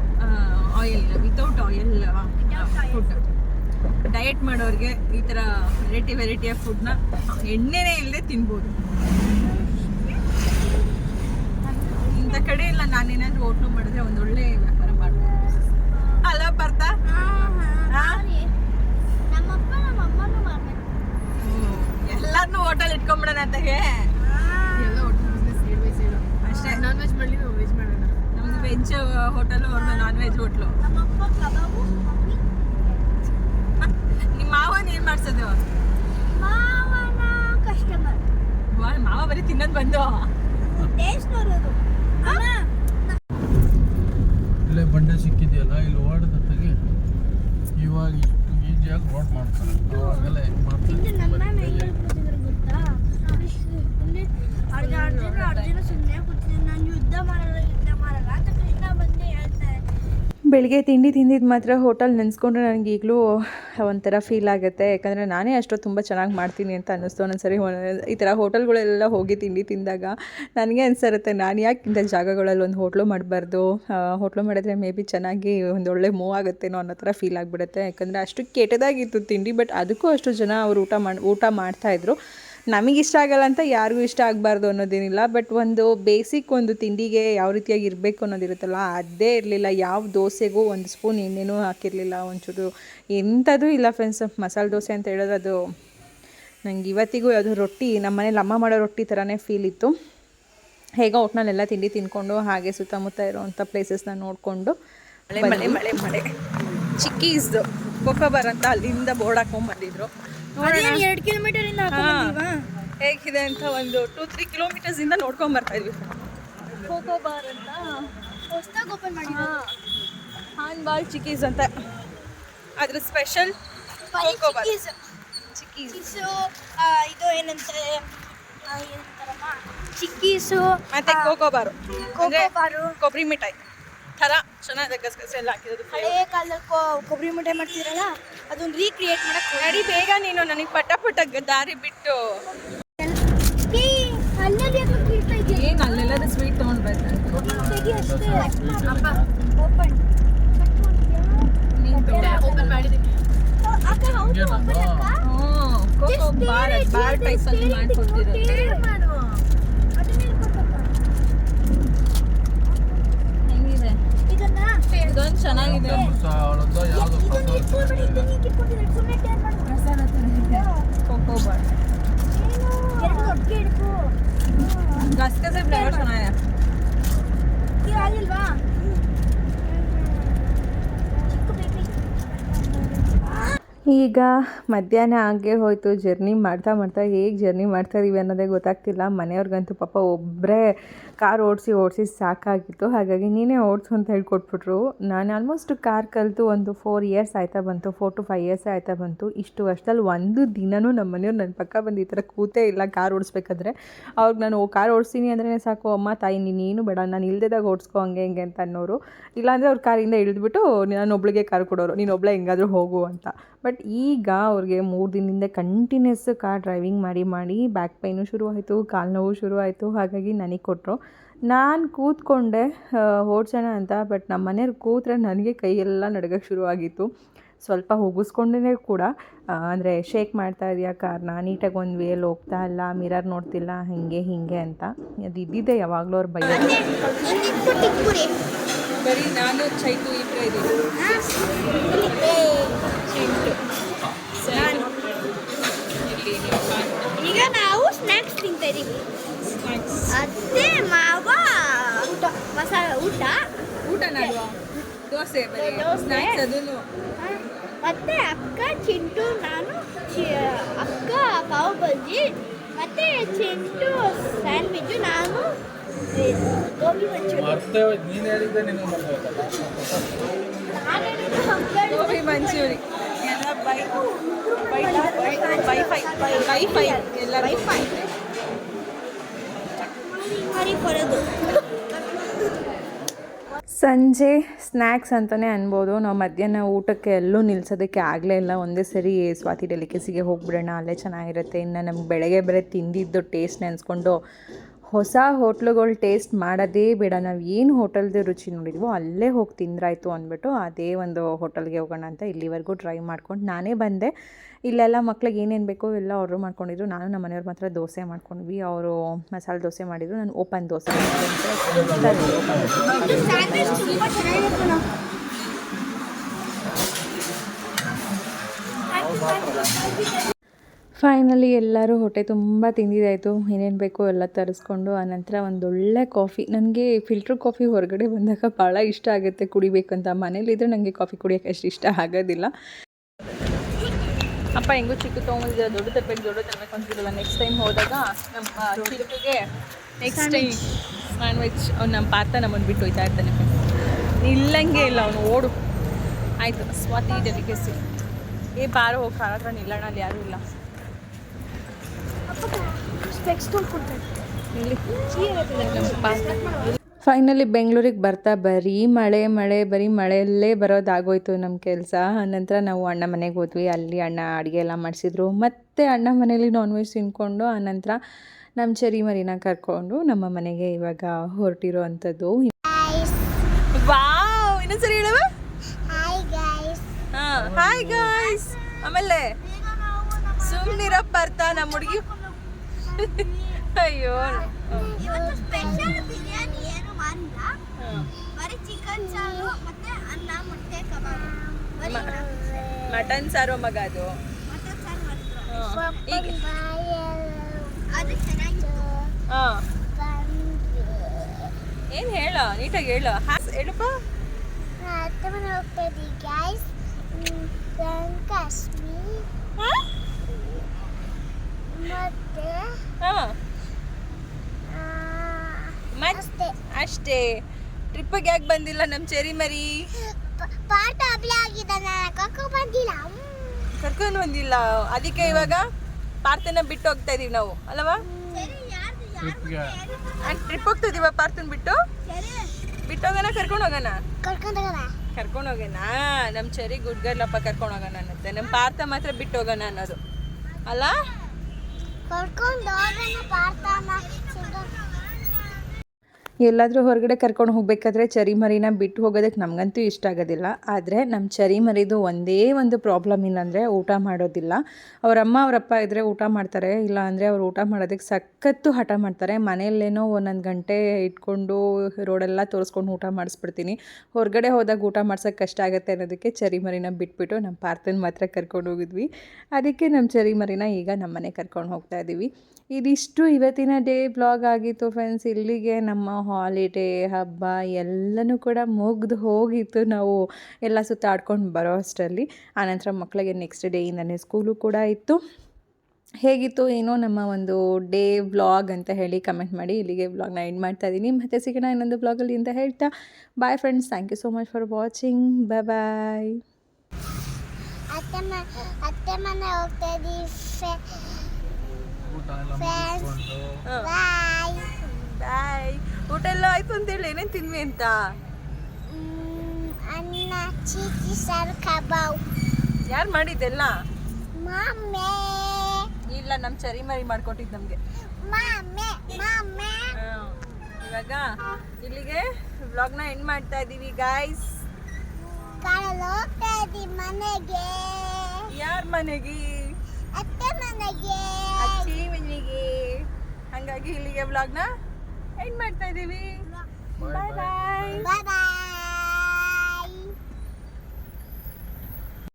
S4: oil without oil food diet ಮಾಡೋರಿಗೆ ಈ ಥರ ವೆರೈಟಿ ವೆರೈಟಿ ಆಫ್ ಫುಡ್ನ ಎಣ್ಣೆನೇ ಇಲ್ಲದೆ ತಿನ್ಬೋದು. ಇಂಥ ಕಡೆ ಇಲ್ಲ. ನಾನೇನಾದರೂ ಹೋಟ್ಲು ಮಾಡಿದ್ರೆ ಒಂದೊಳ್ಳೆ ವ್ಯಾಪಾರ ಮಾಡ್ಬೋದು. ಅಲ್ಲ ಬರ್ತಾ
S2: ಹಾ ಹಾ
S4: ಹಾ?
S2: ಸರಿ. ನಮ್ಮಪ್ಪ ನಮ್ಮ ಅಮ್ಮನೂ ಮಾಡ್ಬೇಕು
S4: ಹೋಟೆಲ್ ಅಂತ ಹೇ
S3: ಎಲ್ಲ hotel business side by side
S4: ಅಷ್ಟೇ.
S3: ನಾನ್ ವೆಜ್ ಮಾಡಲಿ ನಾವು ವೆಜ್ ಮಾಡೋಣ.
S4: ನಮ್ದು ವೆಜ್ ಹೋಟೆಲು ಅವ್ರದ್ದು ನಾನ್ ವೆಜ್ ಹೋಟ್ಲು ನಿಮ್ಮ ಮಾವನ ಏನು ಮಾಡ್ಸೋದು?
S2: ಮಾವನ ಕಸ್ಟಮರ್
S4: ಮಾವ ಬರೀ ತಿನ್ನೋದು ಬಂದು.
S2: ಟೇಸ್ಟ್ ನೋಡೋದು.
S5: ಇಲ್ಲೇ ಬಂಡೆ ಸಿಕ್ಕಿದೆಯಲ್ಲ ಇಲ್ಲಿ ಓಡದತ್ತಾಗೆ ಇವಾಗ ಇಷ್ಟು ಈಜಿಯಾಗಿ ರೋಡ್ ಮಾಡ್ತಾರೆ. ಅವಾಗೆಲ್ಲ ಹೆಂಗೆ
S2: ನಮ್ಮ
S5: ಮಾಡ್ತಾರೆ
S2: ಹೆಂಗ್ ಕೂತಿದ್ರು ಗೊತ್ತಾ ಇಲ್ಲಿ ಯುದ್ಧ ಮಾಡಲ್ಲ, ಯುದ್ಧ
S1: ಬೆಳಿಗ್ಗೆ ತಿಂಡಿ ತಿಂದಿದ್ದು ಮಾತ್ರ ಹೋಟೆಲ್ ನೆನೆಸ್ಕೊಂಡ್ರೆ ನನಗೆ ಈಗಲೂ ಒಂಥರ ಫೀಲ್ ಆಗುತ್ತೆ. ಯಾಕಂದರೆ ನಾನೇ ಅಷ್ಟು ತುಂಬ ಚೆನ್ನಾಗಿ ಮಾಡ್ತೀನಿ ಅಂತ ಅನ್ನಿಸ್ತು ಒಂದೊಂದು ಸರಿ ಈ ಥರ ಹೋಟೆಲ್ಗಳೆಲ್ಲ ಹೋಗಿ ತಿಂಡಿ ತಿಂದಾಗ ನನಗೆ ಅನಿಸಿರುತ್ತೆ, ನಾನು ಯಾಕೆ ಇಂಥ ಜಾಗಗಳಲ್ಲಿ ಒಂದು ಹೋಟ್ಲು ಮಾಡಬಾರ್ದು? ಹೋಟ್ಲು ಮಾಡಿದ್ರೆ ಮೇ ಬಿ ಚೆನ್ನಾಗಿ ಒಳ್ಳೆ ಮೂವ್ ಆಗುತ್ತೇನೋ ಅನ್ನೋ ಥರ ಫೀಲ್ ಆಗಿಬಿಡುತ್ತೆ. ಯಾಕಂದರೆ ಅಷ್ಟು ಕೆಟ್ಟದಾಗಿತ್ತು ತಿಂಡಿ ಬಟ್ ಅದಕ್ಕೂ ಅಷ್ಟು ಜನ ಅವರು ಊಟ ಮಾಡಿ, ಊಟ ಮಾಡ್ತಾಯಿದ್ರು ನಮಗಿಷ್ಟ ಆಗಲ್ಲ ಅಂತ ಯಾರಿಗೂ ಇಷ್ಟ ಆಗಬಾರ್ದು ಅನ್ನೋದೇನಿಲ್ಲ ಬಟ್ ಒಂದು ಬೇಸಿಕ್ ಒಂದು ತಿಂಡಿಗೆ ಯಾವ ರೀತಿಯಾಗಿ ಇರಬೇಕು ಅನ್ನೋದಿರುತ್ತಲ್ಲ ಅದೇ ಇರಲಿಲ್ಲ ಯಾವ ದೋಸೆಗೂ ಒಂದು ಸ್ಪೂನ್ ಎಣ್ಣೆನೂ ಹಾಕಿರಲಿಲ್ಲ ಒಂಚೂರು. ಎಂಥದ್ದು ಇಲ್ಲ ಫ್ರೆಂಡ್ಸ್ ಮಸಾಲೆ ದೋಸೆ ಅಂತ ಹೇಳಿದ್ರೆ ಅದು ನಂಗೆ ಇವತ್ತಿಗೂ ಅದು ರೊಟ್ಟಿ ನಮ್ಮ ಮನೇಲಿ ಅಮ್ಮ ಮಾಡೋ ರೊಟ್ಟಿ ಥರನೇ ಫೀಲ್ ಇತ್ತು. ಹೇಗೋ ಒಟ್ನಲ್ಲೆಲ್ಲ ತಿಂಡಿ ತಿನ್ಕೊಂಡು ಹಾಗೆ ಸುತ್ತಮುತ್ತ ಇರೋವಂಥ ಪ್ಲೇಸಸ್ನ ನೋಡಿಕೊಂಡು
S4: ಮಳೆ ಮಳೆ ಮಳೆ ಮಳೆ. ಚಿಕ್ಕೀಸ್ದು ಕೊಕ್ಕ ಅಂತ ಅಲ್ಲಿಂದ ಬೋರ್ಡ್ ಹಾಕೊಂಡ್
S2: ಅದೇನ್ ಎರಡು ಕಿಲೋಮೀಟರ್ ಇಂದ ಹಾಕೊಂಡ್ಬಂದಿಲ್ವಾ?
S4: ಹೇಗಿದೆ ಅಂತ ಒಂದು ಟೂ ತ್ರೀ ಕಿಲೋಮೀಟರ್ಸ್ ಇಂದ ನೋಡ್ಕೊಂಡ್ ಬರ್ತಾ ಇದ್ವಿ. ಕೋಕೋ ಬಾರ್ ಅಂತ?
S2: ಹೊಸದಾಗಿ ಓಪನ್ ಮಾಡಿರೋದು.
S4: ಆನ್ ಬಾಲ್ ಚಿಕ್ಕೀಸ್ ಅಂತ. ಅದ್ರ special cocoa bar
S2: chikkis.
S4: Chikkis.
S2: ಇದು ಏನಂತಾರೆ? ಆ, ಏನಂತಾರಮ್ಮ? ಚಿಕ್ಕೀಸು
S4: ಮತ್ತೆ ಕೋಕೋ ಬಾರು
S2: ಕೋಕೋ ಬಾರು
S4: ಕೊಬ್ಬರಿ ಮಿಠಾಯಿ. ಥರ ಚೆನ್ನಾಗಿದೆ ಗಸಗಸೆ ಎಲ್ಲ ಹಾಕಿರೋದು
S2: ಹಳೇ ಕಾಲದಲ್ಲಿ ಕೊ- ಕೊಬ್ಬರಿ ಮುಟ್ಟೆ ಮಾಡ್ತಿರಲ್ಲ ಅದನ್ನ ರೀಕ್ರಿಯೇಟ್ ಮಾಡಕ್
S4: ನಡಿ ಬೇಗ ನೀನು ನನಗೆ ಪಟ ಪಟ ದಾರಿ ಬಿಟ್ಟು? ಏನು ಅಲ್ಲೆಲ್ಲದ ಸ್ವೀಟ್ ತೊಗೊಂಡು
S2: ಅಷ್ಟೇ. ಓಪನ್
S3: ಮಾಡಿದ್ದೀನಿ
S2: Just
S4: ಬಾರ್ ಬಾರ್ ಟೈಪ್ ಅಲ್ಲಿ ಮಾಡ್ಕೊಡ್ತಿರೋದು
S2: stare ಮಾಡು. ಅದನ್ನ ಹೇಳ್ಕೊಡ್ಬೇಕ.
S4: ಹೆಂಗಿದೆ
S2: ಇದನ್ನ
S4: ಇದೊಂದು ಚೆನ್ನಾಗಿದೆ
S5: ಅವಳದ್ದು ಯಾವುದು
S2: ಇದನ್ನ ಇಟ್ಕೊಳ್ಬೇಡಿ, ಇದನ್ನ ಹೀಗೆ ಇಟ್ಕೊಂಡಿದ್ರೆ ಸುಮ್ನೆ tear
S4: ಚೆನ್ನಾಗಿದೆ ಬಾರ್. ಗಸಗಸೆ ಫ್ಲೇವರ್ ಚೆನ್ನಾಗಿದೆ.
S1: ಈಗ ಮಧ್ಯಾಹ್ನ ಹಾಗೆ ಹೋಯಿತು ಜರ್ನಿ ಮಾಡ್ತಾ ಮಾಡ್ತಾ ಹೇಗೆ ಜರ್ನಿ ಮಾಡ್ತಾ ಇದೀವಿ ಅನ್ನೋದೇ ಗೊತ್ತಾಗ್ತಿಲ್ಲ ಮನೆಯವ್ರಿಗಂತೂ ಪಾಪ ಒಬ್ಬರೇ ಕಾರ್ ಓಡಿಸಿ ಓಡಿಸಿ ಸಾಕಾಗಿತ್ತು. ಹಾಗಾಗಿ ನೀನೇ ಓಡಿಸು ಅಂತ ಹೇಳ್ಕೊಟ್ಬಿಟ್ರು. ನಾನು ಆಲ್ಮೋಸ್ಟ್ ಕಾರ್ ಕಲಿತು ಒಂದು ಫೋರ್ ಇಯರ್ಸ್ ಆಯ್ತಾ ಬಂತು ಫೋರ್ ಟು ಫೈವ್ ಇಯರ್ಸ್ ಆಯ್ತಾ ಬಂತು. ಇಷ್ಟು ವರ್ಷದಲ್ಲಿ ಒಂದು ದಿನವೂ ನಮ್ಮ ಮನೆಯವ್ರು ನನ್ನ ಪಕ್ಕ ಬಂದು ಈ ಥರ ಕೂತೇ ಇಲ್ಲ ಕಾರ್ ಓಡಿಸ್ಬೇಕಾದ್ರೆ. ಅವ್ರಿಗೆ ನಾನು ಕಾರ್ ಓಡಿಸ್ತೀನಿ ಅಂದ್ರೆ ಸಾಕು, ಅಮ್ಮ, ತಾಯಿ ನೀನೇನು ಬೇಡ, ನಾನು ಇಲ್ದೇದಾಗ ಓಡಿಸ್ಕೊ ಹಂಗೆ ಹಿಂಗೆ ಅಂತ ಅನ್ನೋರು. ಇಲ್ಲಾಂದರೆ ಅವ್ರ ಕಾರಿಂದ ಇಳಿದ್ಬಿಟ್ಟು ನಾನು ಒಬ್ಳಿಗೆ ಕಾರ್ ಕೊಡೋರು, ನೀನು ಒಬ್ಳೆ ಹೆಂಗಾದರೂ ಹೋಗು ಅಂತ. ಬಟ್ ಈಗ ಅವ್ರಿಗೆ ಮೂರು ದಿನದಿಂದ ಕಂಟಿನ್ಯೂಸ್ ಕಾರ್ ಡ್ರೈವಿಂಗ್ ಮಾಡಿ ಮಾಡಿ ಬ್ಯಾಕ್ ಪೈನು ಶುರು ಆಯಿತು ಕಾಲು ನೋವು ಶುರು ಆಯಿತು ಹಾಗಾಗಿ ನನಗೆ ಕೊಟ್ಟರು ನಾನು ಕೂತ್ಕೊಂಡೆ ಓಡ್ಸೋಣ ಅಂತ ಬಟ್ ನಮ್ಮ ಮನೆಯವ್ರು ಕೂತ್ರೆ ನನಗೆ ಕೈಯೆಲ್ಲ ನಡಗಕ್ಕೆ ಶುರುವಾಗಿತ್ತು. ಸ್ವಲ್ಪ ಹೋಗಿಸ್ಕೊಂಡೇ ಕೂಡ ಅಂದರೆ ಶೇಕ್ ಮಾಡ್ತಾ ಇದೆಯಾ ಕಾರ್ನ ನೀಟಾಗಿ ಒಂದು ವೇಲ್ ಹೋಗ್ತಾ ಇಲ್ಲ ಮಿರರ್ ನೋಡ್ತಿಲ್ಲ ಹಿಂಗೆ ಹಿಂಗೆ ಅಂತ. ಅದು ಇದ್ದಿದ್ದೆ ಯಾವಾಗಲೂ ಅವ್ರ
S4: ಬರೀ ನಾನು ಚೈತು ಇಬ್ಬರೇ
S2: ಈಗ ನಾವು ಸ್ನ್ಯಾಕ್ಸ್ ತಿಂತಾ. ಅತ್ತೆ ಮಾವ ಮಸಾಲ ಊಟ
S4: ಊಟ ನಾಲ್ವಾ ದೋಸೆ. ಸ್ನ್ಯಾಕ್ಸ್ ಅದನ್ನು
S2: ಮತ್ತೆ ಅಕ್ಕ ಚಿಂಟು ನಾನು ಚಿ- ಅಕ್ಕ ಪಾವ್ ಬಜ್ಜಿ ಮತ್ತೆ ಚಿಂಟು ಸ್ಯಾಂಡ್ವಿಚ್ ನಾನು ಗೋಬಿ ಮಂಚೂರಿ
S5: ನೀನು ಹೇಳಿದ್ದೆ ನಿನಗೆ
S4: ಗೋಬಿ ಮಂಚೂರಿ ಎಲ್ಲ ಬೈ ಬೈ ಬೈ ಫೈ ಬೈ ಫೈ ಎಲ್ಲ ಬೈ ಬೈ
S2: ಮಾಡಿ ಕೊಡೋದು
S1: ಸಂಜೆ ಸ್ನ್ಯಾಕ್ಸ್ ಅಂತಲೇ ಅನ್ಬೋದು. ನಾವು ಮಧ್ಯಾಹ್ನ ಊಟಕ್ಕೆ ಎಲ್ಲೂ ನಿಲ್ಸೋದಕ್ಕೆ ಆಗಲೇ ಇಲ್ಲ. ಒಂದೇ ಸರಿ ಸ್ವಾತಿ ಡೆಲಿಕೆಸಿಗೆ ಹೋಗಿಬಿಡೋಣ. ಅಲ್ಲೇ ಚೆನ್ನಾಗಿರುತ್ತೆ. ಇನ್ನು ನಮ್ಗೆ ಬೆಳಗ್ಗೆ ಬರೀ ತಿಂದಿದ್ದು ಟೇಸ್ಟ್ ನೆನೆಸ್ಕೊಂಡು ಹೊಸ ಹೋಟ್ಲುಗಳು ಟೇಸ್ಟ್ ಮಾಡೋದೇ ಬೇಡ. ನಾವು ಏನು ಹೋಟೆಲ್ದು ರುಚಿ ನೋಡಿದ್ವೋ ಅಲ್ಲೇ ಹೋಗಿ ತಿಂದ್ರಾಯ್ತು ಅಂದ್ಬಿಟ್ಟು ಅದೇ ಒಂದು ಹೋಟೆಲ್ಗೆ ಹೋಗೋಣ ಅಂತ ಇಲ್ಲಿವರೆಗೂ ಟ್ರೈ ಮಾಡ್ಕೊಂಡು ನಾನೇ ಬಂದೆ. ಇಲ್ಲೆಲ್ಲ ಮಕ್ಳಿಗೆ ಏನೇನು ಬೇಕೋ ಎಲ್ಲ ಆರ್ಡ್ರ್ ಮಾಡ್ಕೊಂಡಿದ್ರು. ನಾನು ನಮ್ಮ ಮನೆಯವ್ರ ಮಾತ್ರ ದೋಸೆ ಮಾಡ್ಕೊಂಡ್ವಿ. ಅವರು ಮಸಾಲೆ ದೋಸೆ ಮಾಡಿದ್ರು. ನಾನು ಓಪನ್ ದೋಸೆ ಫೈನಲಿ ಎಲ್ಲರೂ ಹೊಟ್ಟೆ ತುಂಬ ತಿಂದಿದ್ದಾಯಿತು. ಏನೇನು ಬೇಕೋ ಎಲ್ಲ ತರಿಸ್ಕೊಂಡು ಆನಂತರ ಒಂದೊಳ್ಳೆ ಕಾಫಿ ನನಗೆ ಫಿಲ್ಟ್ರ್ ಕಾಫಿ ಹೊರಗಡೆ ಬಂದಾಗ ಭಾಳ ಇಷ್ಟ ಆಗುತ್ತೆ ಕುಡಿಬೇಕಂತ. ಮನೇಲಿದ್ದರೆ ನನಗೆ ಕಾಫಿ ಕುಡಿಯೋಕೆ ಅಷ್ಟು ಇಷ್ಟ ಆಗೋದಿಲ್ಲ.
S4: ಅಪ್ಪ ಹೆಂಗೂ ಚಿಕ್ಕ ತೊಗೊಂಡಿದ್ದೀರ ದೊಡ್ಡ ತರಬೇಕು ದೊಡ್ಡ ತರಬೇಕು ಅಂತಿರಲ್ಲ. ನೆಕ್ಸ್ಟ್ ಟೈಮ್ ಹೋದಾಗ ನಮ್ಮ ಚಿಕ್ಕಗೆ ನೆಕ್ಸ್ಟ್ ಟೈಮ್ ಸ್ಯಾಂಡ್ವಿಚ್ ಅವ್ನು ನಮ್ಮ ಪಾತ್ರ ನಮ್ಮನ್ನು ಬಿಟ್ಟು ಹೋಯ್ತಾ ಇರ್ತಾನೆ. ನಿಲ್ಲಂಗೆ ಇಲ್ಲ ಅವನು ಓಡು. ಆಯಿತು ಸ್ವಾತಿ ಡೆಲಿಕೆಸಿ ಏ ಬಾರೋ ಹೋಗಿ ಕಾರ್ ಹತ್ರ ನಿಲ್ಲೋಣ ಅಲ್ಲಿ ಯಾರೂ ಇಲ್ಲ
S2: ಸ್ಪೆಕ್ಸ್ ತೊಳ್ಕೊಡ್ತಾರೆ
S4: ಇಲ್ಲಿ ನಮ್ಮ ಪಾರ್ಥ
S1: ಫೈನಲಿ ಬೆಂಗಳೂರಿಗೆ ಬರ್ತಾ ಬರೀ ಮಳೆ ಮಳೆ ಬರೀ ಮಳೆಯಲ್ಲೇ ಬರೋದಾಗೋಯ್ತು ನಮ್ಮ ಕೆಲಸ. ನಂತರ ನಾವು ಅಣ್ಣ ಮನೆಗೆ ಹೋದ್ವಿ. ಅಲ್ಲಿ ಅಣ್ಣ ಅಡುಗೆ ಎಲ್ಲ ಮಾಡಿಸಿದ್ರು. ಮತ್ತು ಅಣ್ಣ ಮನೇಲಿ ನಾನ್ ವೆಜ್ ತಿನ್ಕೊಂಡು ಆನಂತರ ನಮ್ಮ ಚರಿ ಮರಿನ ಕರ್ಕೊಂಡು ನಮ್ಮ ಮನೆಗೆ ಇವಾಗ ಹೊರಟಿರೋ ಅಂಥದ್ದು.
S4: ಇನ್ನೊಂದ್ಸರಿ ಹೇಳುವ
S6: ಹಾಯ್
S4: ಗಾಯ್ಸ್ ಆಮೇಲೆ ಸುಮ್ಮನಿರಪ್ಪ ಅರ್ಥ. ನಮ್ಮ ಹುಡುಗಿ ಅಯ್ಯೋ.
S6: ಇವತ್ತು ಸ್ಪೆಷಲ್ ಬಿರಿಯಾನಿ ಏನು ಮಾಡಿಲ್ಲ ಬರೀ ಚಿಕನ್ ಸಾರು ಮತ್ತೆ ಅನ್ನ ಮೊಟ್ಟೆ ಕಬಾಬ್.
S4: ಮಟನ್ ಸಾರು. ಮಗ ಅದು.
S6: ಮಟನ್ ಸಾರು ಮಾಡಿದ್ರು.
S4: ಈಗ
S6: ಅದು ಚೆನ್ನಾಗಿತ್ತು.
S4: ಹಾ. ಏನ್ ಹೇಳ? ನೀಟಾಗಿ ಹೇಳು. ಹಾ ಹೇಳಪ್ಪ
S6: ಅತ್ತಮ್ಮನ ಹೋಗ್ತಾ ಇದ್ದೀವಿ ಗೈಸ್ ಕಾಶ್ಮೀರ್. ಅಷ್ಟೇ.
S4: ಅಷ್ಟೇ. ಟ್ರಿಪ್ಪಿಗೆ ಯಾಕೆ ಬಂದಿಲ್ಲ ನಮ್ಮ ಚೆರಿ ಮರಿ?
S6: ಪಾಠ ಅಪ್ಲೈ ಆಗಿದೆ ನಾನು ಕರ್ಕೊ ಬಂದಿಲ್ಲ.
S4: ಕರ್ಕೊಂಡು ಬಂದಿಲ್ಲ. ಅದಕ್ಕೆ ಇವಾಗ ಪಾರ್ಥನ ಬಿಟ್ಟು ಹೋಗ್ತಾ ಇದೀವಿ ನಾವು.
S2: ಅಲ್ವಾ?
S4: ಟ್ರಿಪ್ ಹೋಗ್ತಾ ಇದೀವ ಪಾರ್ಥನ್ ಬಿಟ್ಟು? ಬಿಟ್ಟು ಹೋಗೋಣ ಕರ್ಕೊಂಡು ಹೋಗೋಣ?
S6: ಕರ್ಕೊಂಡು ಹೋಗೋಣ.
S4: ಕರ್ಕೊಂಡು ಹೋಗೋಣ. ನಮ್ಮ ಚರಿ ಗುಡ್ ಗರ್ಲಪ್ಪ ಕರ್ಕೊಂಡು ಹೋಗೋಣ ಅನ್ನತ್ತೆ. ನಮ್ಮ ಪಾರ್ಥ ಮಾತ್ರ ಬಿಟ್ಟು ಹೋಗೋಣ ಅನ್ನೋದು. ಅಲ್ಲ?
S6: ಕರ್ಕೊಂಡು ಹೋಗೋಣ ಪಾರ್ಥನ
S1: ಎಲ್ಲಾದರೂ ಹೊರಗಡೆ ಕರ್ಕೊಂಡು ಹೋಗಬೇಕಾದ್ರೆ ಚರಿ ಮರಿನ ಬಿಟ್ಟು ಹೋಗೋದಕ್ಕೆ ನಮಗಂತೂ ಇಷ್ಟ ಆಗೋದಿಲ್ಲ. ಆದರೆ ನಮ್ಮ ಚರಿ ಮರಿದು ಒಂದೇ ಒಂದು ಪ್ರಾಬ್ಲಮ್ ಏನಂದರೆ ಊಟ ಮಾಡೋದಿಲ್ಲ. ಅವರಮ್ಮ, ಅವರಪ್ಪ ಇದ್ದರೆ ಊಟ ಮಾಡ್ತಾರೆ ಇಲ್ಲ ಅಂದರೆ ಅವ್ರು ಊಟ ಮಾಡೋದಕ್ಕೆ ಸಖತ್ತು ಹಠ ಮಾಡ್ತಾರೆ. ಮನೆಯಲ್ಲೇನೋ ಒಂದೊಂದು ಗಂಟೆ ಇಟ್ಕೊಂಡು ರೋಡೆಲ್ಲ ತೋರಿಸ್ಕೊಂಡು ಊಟ ಮಾಡಿಸ್ಬಿಡ್ತೀನಿ. ಹೊರಗಡೆ ಹೋದಾಗ ಊಟ ಮಾಡ್ಸೋಕ್ಕೆ ಕಷ್ಟ ಆಗುತ್ತೆ ಅನ್ನೋದಕ್ಕೆ ಚರಿ ಮರಿನ ಬಿಟ್ಬಿಟ್ಟು ನಮ್ಮ ಪಾರ್ಥನ್ ಮಾತ್ರ ಕರ್ಕೊಂಡು ಹೋಗಿದ್ವಿ. ಅದಕ್ಕೆ ನಮ್ಮ ಚರಿ ಮರಿನ ಈಗ ನಮ್ಮ ಮನೆ ಕರ್ಕೊಂಡು ಹೋಗ್ತಾ ಇದ್ದೀವಿ ಇದಿಷ್ಟು ಇವತ್ತಿನ ಡೇ ಬ್ಲಾಗ್ ಆಗಿತ್ತು ಫ್ರೆಂಡ್ಸ್. ಇಲ್ಲಿಗೆ ನಮ್ಮ ಹಾಲಿಡೇ ಹಬ್ಬ ಎಲ್ಲನೂ ಕೂಡ ಮುಗ್ದು ಹೋಗಿತ್ತು ನಾವು. ಎಲ್ಲ ಸುತ್ತಾಡ್ಕೊಂಡು ಬರೋ ಅಷ್ಟರಲ್ಲಿ. ಆನಂತರ ಮಕ್ಕಳಿಗೆ ನೆಕ್ಸ್ಟ್ ಡೇಯಿಂದನೇ ಸ್ಕೂಲು ಕೂಡ ಇತ್ತು. ಹೇಗಿತ್ತು ಏನೋ ನಮ್ಮ ಒಂದು ಡೇ ವ್ಲಾಗ್ ಅಂತ ಹೇಳಿ ಕಮೆಂಟ್ ಮಾಡಿ ಇಲ್ಲಿಗೆ ವ್ಲಾಗ್ನ ಎಂಡ್ ಮಾಡ್ತಾ ಇದ್ದೀನಿ. ಮತ್ತೆ ಸಿಗೋಣ ಇನ್ನೊಂದು ಬ್ಲಾಗಲ್ಲಿ ಅಂತ ಹೇಳ್ತಾ. Bye friends thank you so much for watching bye bye
S6: ಅತ್ತೆ ಅತ್ತೆ ಮನೆ ಹೋಗ್ತಾ ಇದ್ದೀವಿ.
S2: ಊಟ ಎಲ್ಲ ಮುಗಿಸ್ಕೊಂಡು.
S6: ಬಾಯ್
S4: ಊಟ ಎಲ್ಲ ಆಯ್ತು ಅಂತೇಳಿ ಏನೇನು ತಿನ್ವಿ ಅಂತ?
S6: ಅನ್ನ ಚೀಟಿ ಸಾರು ಕಬಾವ್
S4: ಯಾರು ಮಾಡಿದ್ದೆಲ್ಲ?
S6: ಮಾಮೆ.
S4: ಇಲ್ಲ ನಮ್ಮ ಚರಿ ಮರಿ ಮಾಡ್ಕೊಟ್ಟಿದ್ದು ನಮಗೆ.
S6: ಮಾಮೆ ಮಾಮೆ.
S4: ಇವಾಗ ಇಲ್ಲಿಗೆ ವ್ಲಾಗ್ನ ಎಂಡ್ ಮಾಡ್ತಾ ಇದ್ದೀವಿ ಗಾಯ್ಸ್
S6: ಹೋಗ್ತಾ ಇದ್ದೀವಿ ಮನೆಗೆ.
S4: ಯಾರ ಮನೆಗೆ?
S6: ಅತ್ತೆ ಮನೆಗೆ.
S4: ಅಚ್ಚಿ ಮನೆಗೆ. ಹಂಗಾಗಿ ಇಲ್ಲಿಗೆ ವ್ಲಾಗ್ನ ಎಂಡ್ ಮಾಡ್ತಾ ಇದ್ದೀವಿ ಬಾಯ್ ಬಾಯ್
S6: ಬಾಯ್ ಬಾಯ್